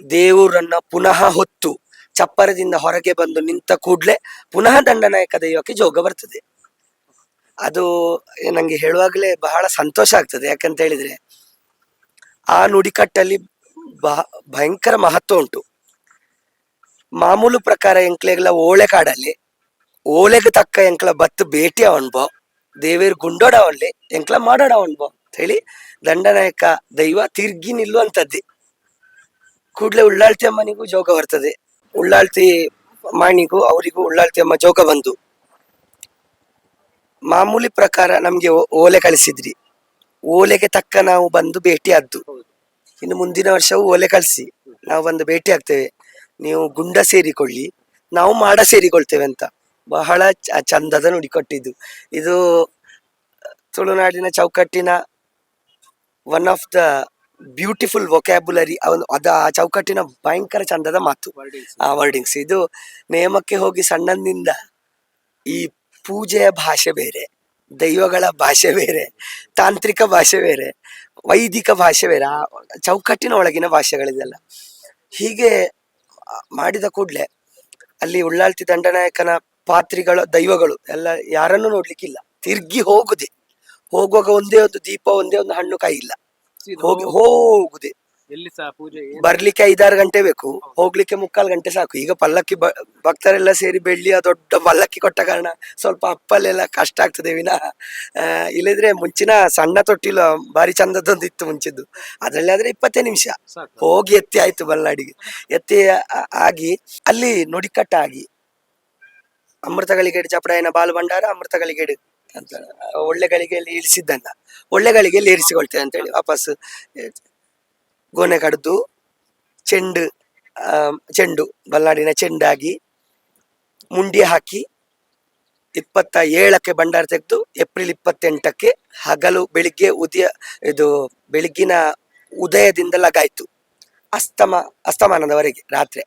B: ದೇವರನ್ನ ಪುನಃ ಹೊತ್ತು ಚಪ್ಪರದಿಂದ ಹೊರಗೆ ಬಂದು ನಿಂತ ಕೂಡ್ಲೆ ಪುನಃ ದಂಡನಾಯಕ ದೈವಕ್ಕೆ ಜೋಗ ಬರ್ತದೆ. ಅದು ನಂಗೆ ಹೇಳುವಾಗಲೇ ಬಹಳ ಸಂತೋಷ ಆಗ್ತದೆ. ಯಾಕಂತ ಹೇಳಿದ್ರೆ, ಆ ನುಡಿಕಟ್ಟಲ್ಲಿ ಬಹ ಭಯಂಕರ ಮಹತ್ವ ಉಂಟು. ಮಾಮೂಲು ಪ್ರಕಾರ ಎಂಕ್ಲೆಗಳ ಓಳೆ ಕಾಡಲ್ಲಿ ಓಲೆಗೆ ತಕ್ಕ ಎಂಕ್ಲ ಬತ್ತು ಭೇಟಿ ಅವನ್ಬೋ ದೇವೇರ್ ಗುಂಡೋಡ ಅವನ್ಲೆ ಎಂಕ್ಲ ಮಾಡೋಣ ಅವನ್ಬೋ ಅಂತ ಹೇಳಿ ದಂಡನಾಯಕ ದೈವ ತಿರ್ಗಿ ನಿಲ್ಲುವಂಥದ್ದೇ. ಕೂಡಲೇ ಉಳ್ಳಾಳ್ತಿ ಅಮ್ಮನಿಗೂ ಜೋಗ ಬರ್ತದೆ. ಉಳ್ಳಾಳ್ತಿ ಮಾಣಿಗೂ, ಅವರಿಗೂ ಉಳ್ಳಾಳ್ತಿ ಅಮ್ಮ ಜೋಗ ಬಂದು. ಮಾಮೂಲಿ ಪ್ರಕಾರ ನಮ್ಗೆ ಓಲೆ ಕಳಿಸಿದ್ರಿ. ಓಲೆಗೆ ತಕ್ಕ ನಾವು ಬಂದು ಭೇಟಿ ಆದ್ದು. ಇನ್ನು ಮುಂದಿನ ವರ್ಷವೂ ಓಲೆ ಕಳಿಸಿ. ನಾವು ಬಂದು ಭೇಟಿ ಆಗ್ತೇವೆ. ನೀವು ಗುಂಡ ಸೇರಿಕೊಳ್ಳಿ. ನಾವು ಮಾಡ ಸೇರಿಕೊಳ್ತೇವೆ ಅಂತ. ಬಹಳ ಚಂದದ ಚಂದದ ನುಡಿಕೊಟ್ಟಿದ್ದು. ಇದು ತುಳುನಾಡಿನ ಚೌಕಟ್ಟಿನ one of the beautiful vocabulary ಅದ ಆ ಚೌಕಟ್ಟಿನ ಭಯಂಕರ ಚಂದದ ಮಾತು. ಆ ವರ್ಡಿಂಗ್ಸ್ ಇದು ನೇಮಕ್ಕೆ ಹೋಗಿ ಸಣ್ಣನಿಂದ ಈ ಪೂಜೆಯ ಭಾಷೆ ಬೇರೆ ದೈವಗಳ ಭಾಷೆ ಬೇರೆ ತಾಂತ್ರಿಕ ಭಾಷೆ ಬೇರೆ ವೈದಿಕ ಭಾಷೆ ಬೇರೆ ಆ ಚೌಕಟ್ಟಿನ ಒಳಗಿನ ಭಾಷೆಗಳಿದೆಲ್ಲ. ಹೀಗೆ ಮಾಡಿದ ಕೂಡಲೇ ಅಲ್ಲಿ ಉಳ್ಳಾಳ್ತಿ ದಂಡನಾಯಕನ ಪಾತ್ರಿಗಳ ದೈವಗಳು ಎಲ್ಲ ಯಾರನ್ನು ನೋಡ್ಲಿಕ್ಕಿಲ್ಲ. ತಿರ್ಗಿ ಹೋಗುದೆ. ಹೋಗುವಾಗ ಒಂದೇ ಒಂದು ದೀಪ ಒಂದೇ ಒಂದು ಹಣ್ಣು ಕಾಯಿ ಇಲ್ಲ ಹೋಗು. ಹೋಗುದೆ.
A: ಎಲ್ಲಿ ಸಹ ಪೂಜೆ ಏನು-
B: ಬರ್ಲಿಕ್ಕೆ ಐದಾರು ಗಂಟೆ ಬೇಕು. ಹೋಗ್ಲಿಕ್ಕೆ ಮುಕ್ಕಾಲು ಗಂಟೆ ಸಾಕು. ಈಗ ಪಲ್ಲಕ್ಕಿ ಬ- ಭಕ್ತರೆಲ್ಲ ಸೇರಿ ಬೆಳ್ಳಿಯ ದೊಡ್ಡ ಪಲ್ಲಕ್ಕಿ ಕೊಟ್ಟ ಕಾರಣ ಸ್ವಲ್ಪ ಅಪ್ಪಲ್ಲೆಲ್ಲ ಕಷ್ಟ ಆಗ್ತದೆ ವಿನ. ಆ, ಇಲ್ಲದ್ರೆ ಮುಂಚಿನ ಸಣ್ಣ ತೊಟ್ಟಿಲು ಭಾರಿ ಚಂದದ್ದೊಂದು ಇತ್ತು ಮುಂಚಿದ್ದು. ಅದರಲ್ಲಿ ಆದ್ರೆ ಇಪ್ಪತ್ತೇ ನಿಮಿಷ.
A: ಸಾಕು.
B: ಹೋಗಿ ಎತ್ತಿ ಆಯ್ತು ಬಲ್ನಾಡಿಗೆ ಎತ್ತಿ ಆ- ಆಗಿ ಅಲ್ಲಿ ನುಡಿಕಟ್ಟಾಗಿ ಅಮೃತ ಅಮೃತಗಳಿಗೆಡು ಚಪಡಾಯನ ಬಾಲು ಭಂಡಾರ ಅಮೃತಗಳಿಗೆಡು ಅಂತ ಒಳ್ಳೆ ಗಳಿಗೆಯಲ್ಲಿ ಇಳಿಸಿದ್ದನ್ನ. ಒಳ್ಳೆ ಗಳಿಗೆಯಲ್ಲಿ ಇರಿಸಿಕೊಳ್ತೇವೆ ಅಂತ ಹೇಳಿ ವಾಪಸ್ ಗೊನೆ ಕಡಿದು ಚೆಂಡು ಚೆಂಡು ಬಲ್ಲಾಡಿನ ಚೆಂಡಾಗಿ ಮುಂಡಿ ಹಾಕಿ ಇಪ್ಪತ್ತ ಏಳಕ್ಕೆ ಭಂಡಾರ ತೆಗೆದು ಏಪ್ರಿಲ್ ಇಪ್ಪತ್ತೆಂಟಕ್ಕೆ ಹಗಲು ಬೆಳಿಗ್ಗೆ ಉದಯ ಇದು ಬೆಳಗ್ಗಿನ ಉದಯದಿಂದ ಲಗಾಯಿತು ಅಸ್ತಮ ಅಸ್ತಮಾನದವರೆಗೆ ರಾತ್ರಿ.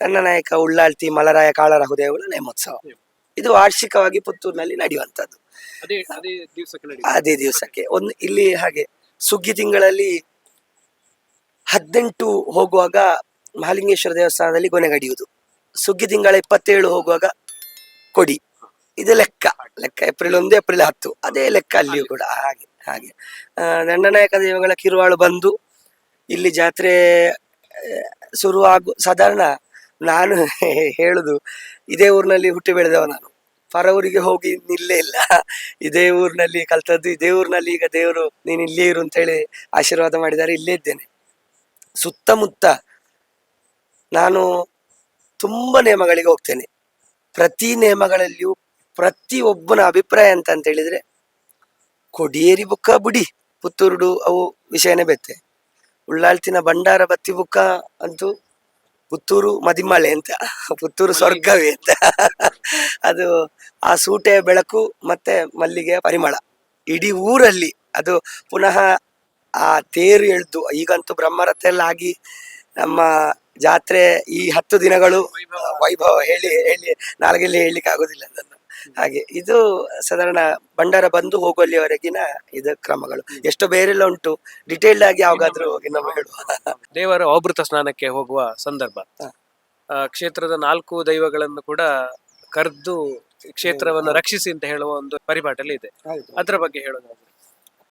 B: ನನ್ನ ನಾಯಕ ಉಳ್ಳಾಳ್ತಿ ಮಲರಾಯ ಕಾಳರ ಹೃದಯಗಳ ನೇಮೋತ್ಸವ. ಇದು ವಾರ್ಷಿಕವಾಗಿ ಪುತ್ತೂರಿನಲ್ಲಿ ನಡೆಯುವಂಥದ್ದು.
A: ಅದೇ ದಿವಸಕ್ಕೆ.
B: ಒಂದು ಇಲ್ಲಿ ಹಾಗೆ ಸುಗ್ಗಿ ತಿಂಗಳಲ್ಲಿ ಹದಿನೆಂಟು ಹೋಗುವಾಗ ಮಹಾಲಿಂಗೇಶ್ವರ ದೇವಸ್ಥಾನದಲ್ಲಿ ಕೊನೆಗಡಿಯುವುದು ಸುಗ್ಗಿ ತಿಂಗಳ ಇಪ್ಪತ್ತೇಳು ಹೋಗುವಾಗ ಕೊಡಿ. ಇದು ಲೆಕ್ಕ. ಲೆಕ್ಕ ಏಪ್ರಿಲ್ ಒಂದು, ಏಪ್ರಿಲ್ ಹತ್ತು. ಅದೇ ಲೆಕ್ಕ ಅಲ್ಲಿಯೂ ಕೂಡ. ಹಾಗೆ ಹಾಗೆ. ದಂಡನಾಯಕ ದೇವಗಳ ಕಿರುವಾಳು ಬಂದು ಇಲ್ಲಿ ಜಾತ್ರೆ ಶುರುವಾಗು ಸಾಧಾರಣ ನಾನು ಹೇಳುದು, ಇದೇ ಊರಿನಲ್ಲಿ ಹುಟ್ಟಿ ಬೆಳೆದವ ನಾನು. ಪರ ಊರಿಗೆ ಹೋಗಿ ನಿಲ್ಲೇ ಇಲ್ಲ. ಇದೇ ಊರಿನಲ್ಲಿ ಕಲ್ತದ್ದು, ಇದೇ ಊರಿನಲ್ಲಿ ಈಗ ದೇವರು ನೀನು ಇಲ್ಲೇ ಇರು ಅಂತ ಹೇಳಿ ಆಶೀರ್ವಾದ ಮಾಡಿದ್ದಾರೆ, ಇಲ್ಲೇ ಇದ್ದೇನೆ. ಸುತ್ತಮುತ್ತ ನಾನು ತುಂಬ ನಿಯಮಗಳಿಗೆ ಹೋಗ್ತೇನೆ. ಪ್ರತಿ ನಿಯಮಗಳಲ್ಲಿಯೂ ಪ್ರತಿ ಒಬ್ಬನ ಅಭಿಪ್ರಾಯ ಅಂತ ಅಂತ ಹೇಳಿದ್ರೆ ಕೊಡಿಯೇರಿ ಬುಕ್ಕ ಬುಡಿ ಪುತ್ತೂರುಡು ಅವು ವಿಷಯನೇ ಬೆತ್ತೆ ಉಳ್ಳಾಳ್ತಿನ ಭಂಡಾರ ಬತ್ತಿ ಬುಕ್ಕ ಅಂತೂ ಪುತ್ತೂರು ಮದಿಮಳೆ ಅಂತ ಪುತ್ತೂರು ಸ್ವರ್ಗವೇ ಅಂತ. ಅದು ಆ ಸೂಟೆಯ ಬೆಳಕು ಮತ್ತೆ ಮಲ್ಲಿಗೆಯ ಪರಿಮಳ. ಇಡೀ ಊರಲ್ಲಿ ಅದು ಪುನಃ ಆ ತೇರು ಎಳ್ದು ಈಗಂತೂ ಬ್ರಹ್ಮರಥ ಎಲ್ಲ ಆಗಿ ನಮ್ಮ ಜಾತ್ರೆ ಈ ಹತ್ತು ದಿನಗಳು ವೈಭವ ಹೇಳಿ ಹೇಳಿ ನಾಲ್ಗೆಲ್ಲಿ ಹೇಳಲಿಕ್ಕೆ ಆಗುದಿಲ್ಲ ಅದನ್ನು ಹಾಗೆ. ಇದು ಸಾಧಾರಣ ಭಂಡಾರ ಬಂದು ಹೋಗುವಲ್ಲಿವರೆಗಿನ ಇದು ಕ್ರಮಗಳು. ಎಷ್ಟು ಬೇರೆಲ್ಲ ಉಂಟು. ಡಿಟೇಲ್ಡ್ ಆಗಿ ಯಾವಾಗಾದ್ರೂ ಇನ್ನೊಮ್ಮೆ ಹೇಳುವ.
A: ದೇವರ ಅವೃತ ಸ್ನಾನಕ್ಕೆ ಹೋಗುವ ಸಂದರ್ಭ. ಆ, ಕ್ಷೇತ್ರದ ನಾಲ್ಕು ದೈವಗಳನ್ನು ಕೂಡ ಕರೆದು ಕ್ಷೇತ್ರವನ್ನು ರಕ್ಷಿಸಿ ಅಂತ ಹೇಳುವ ಒಂದು ಪರಿಪಾಟಲ್ಲಿ ಇದೆ. ಅದರ ಬಗ್ಗೆ ಹೇಳೋದಾದ್ರೆ.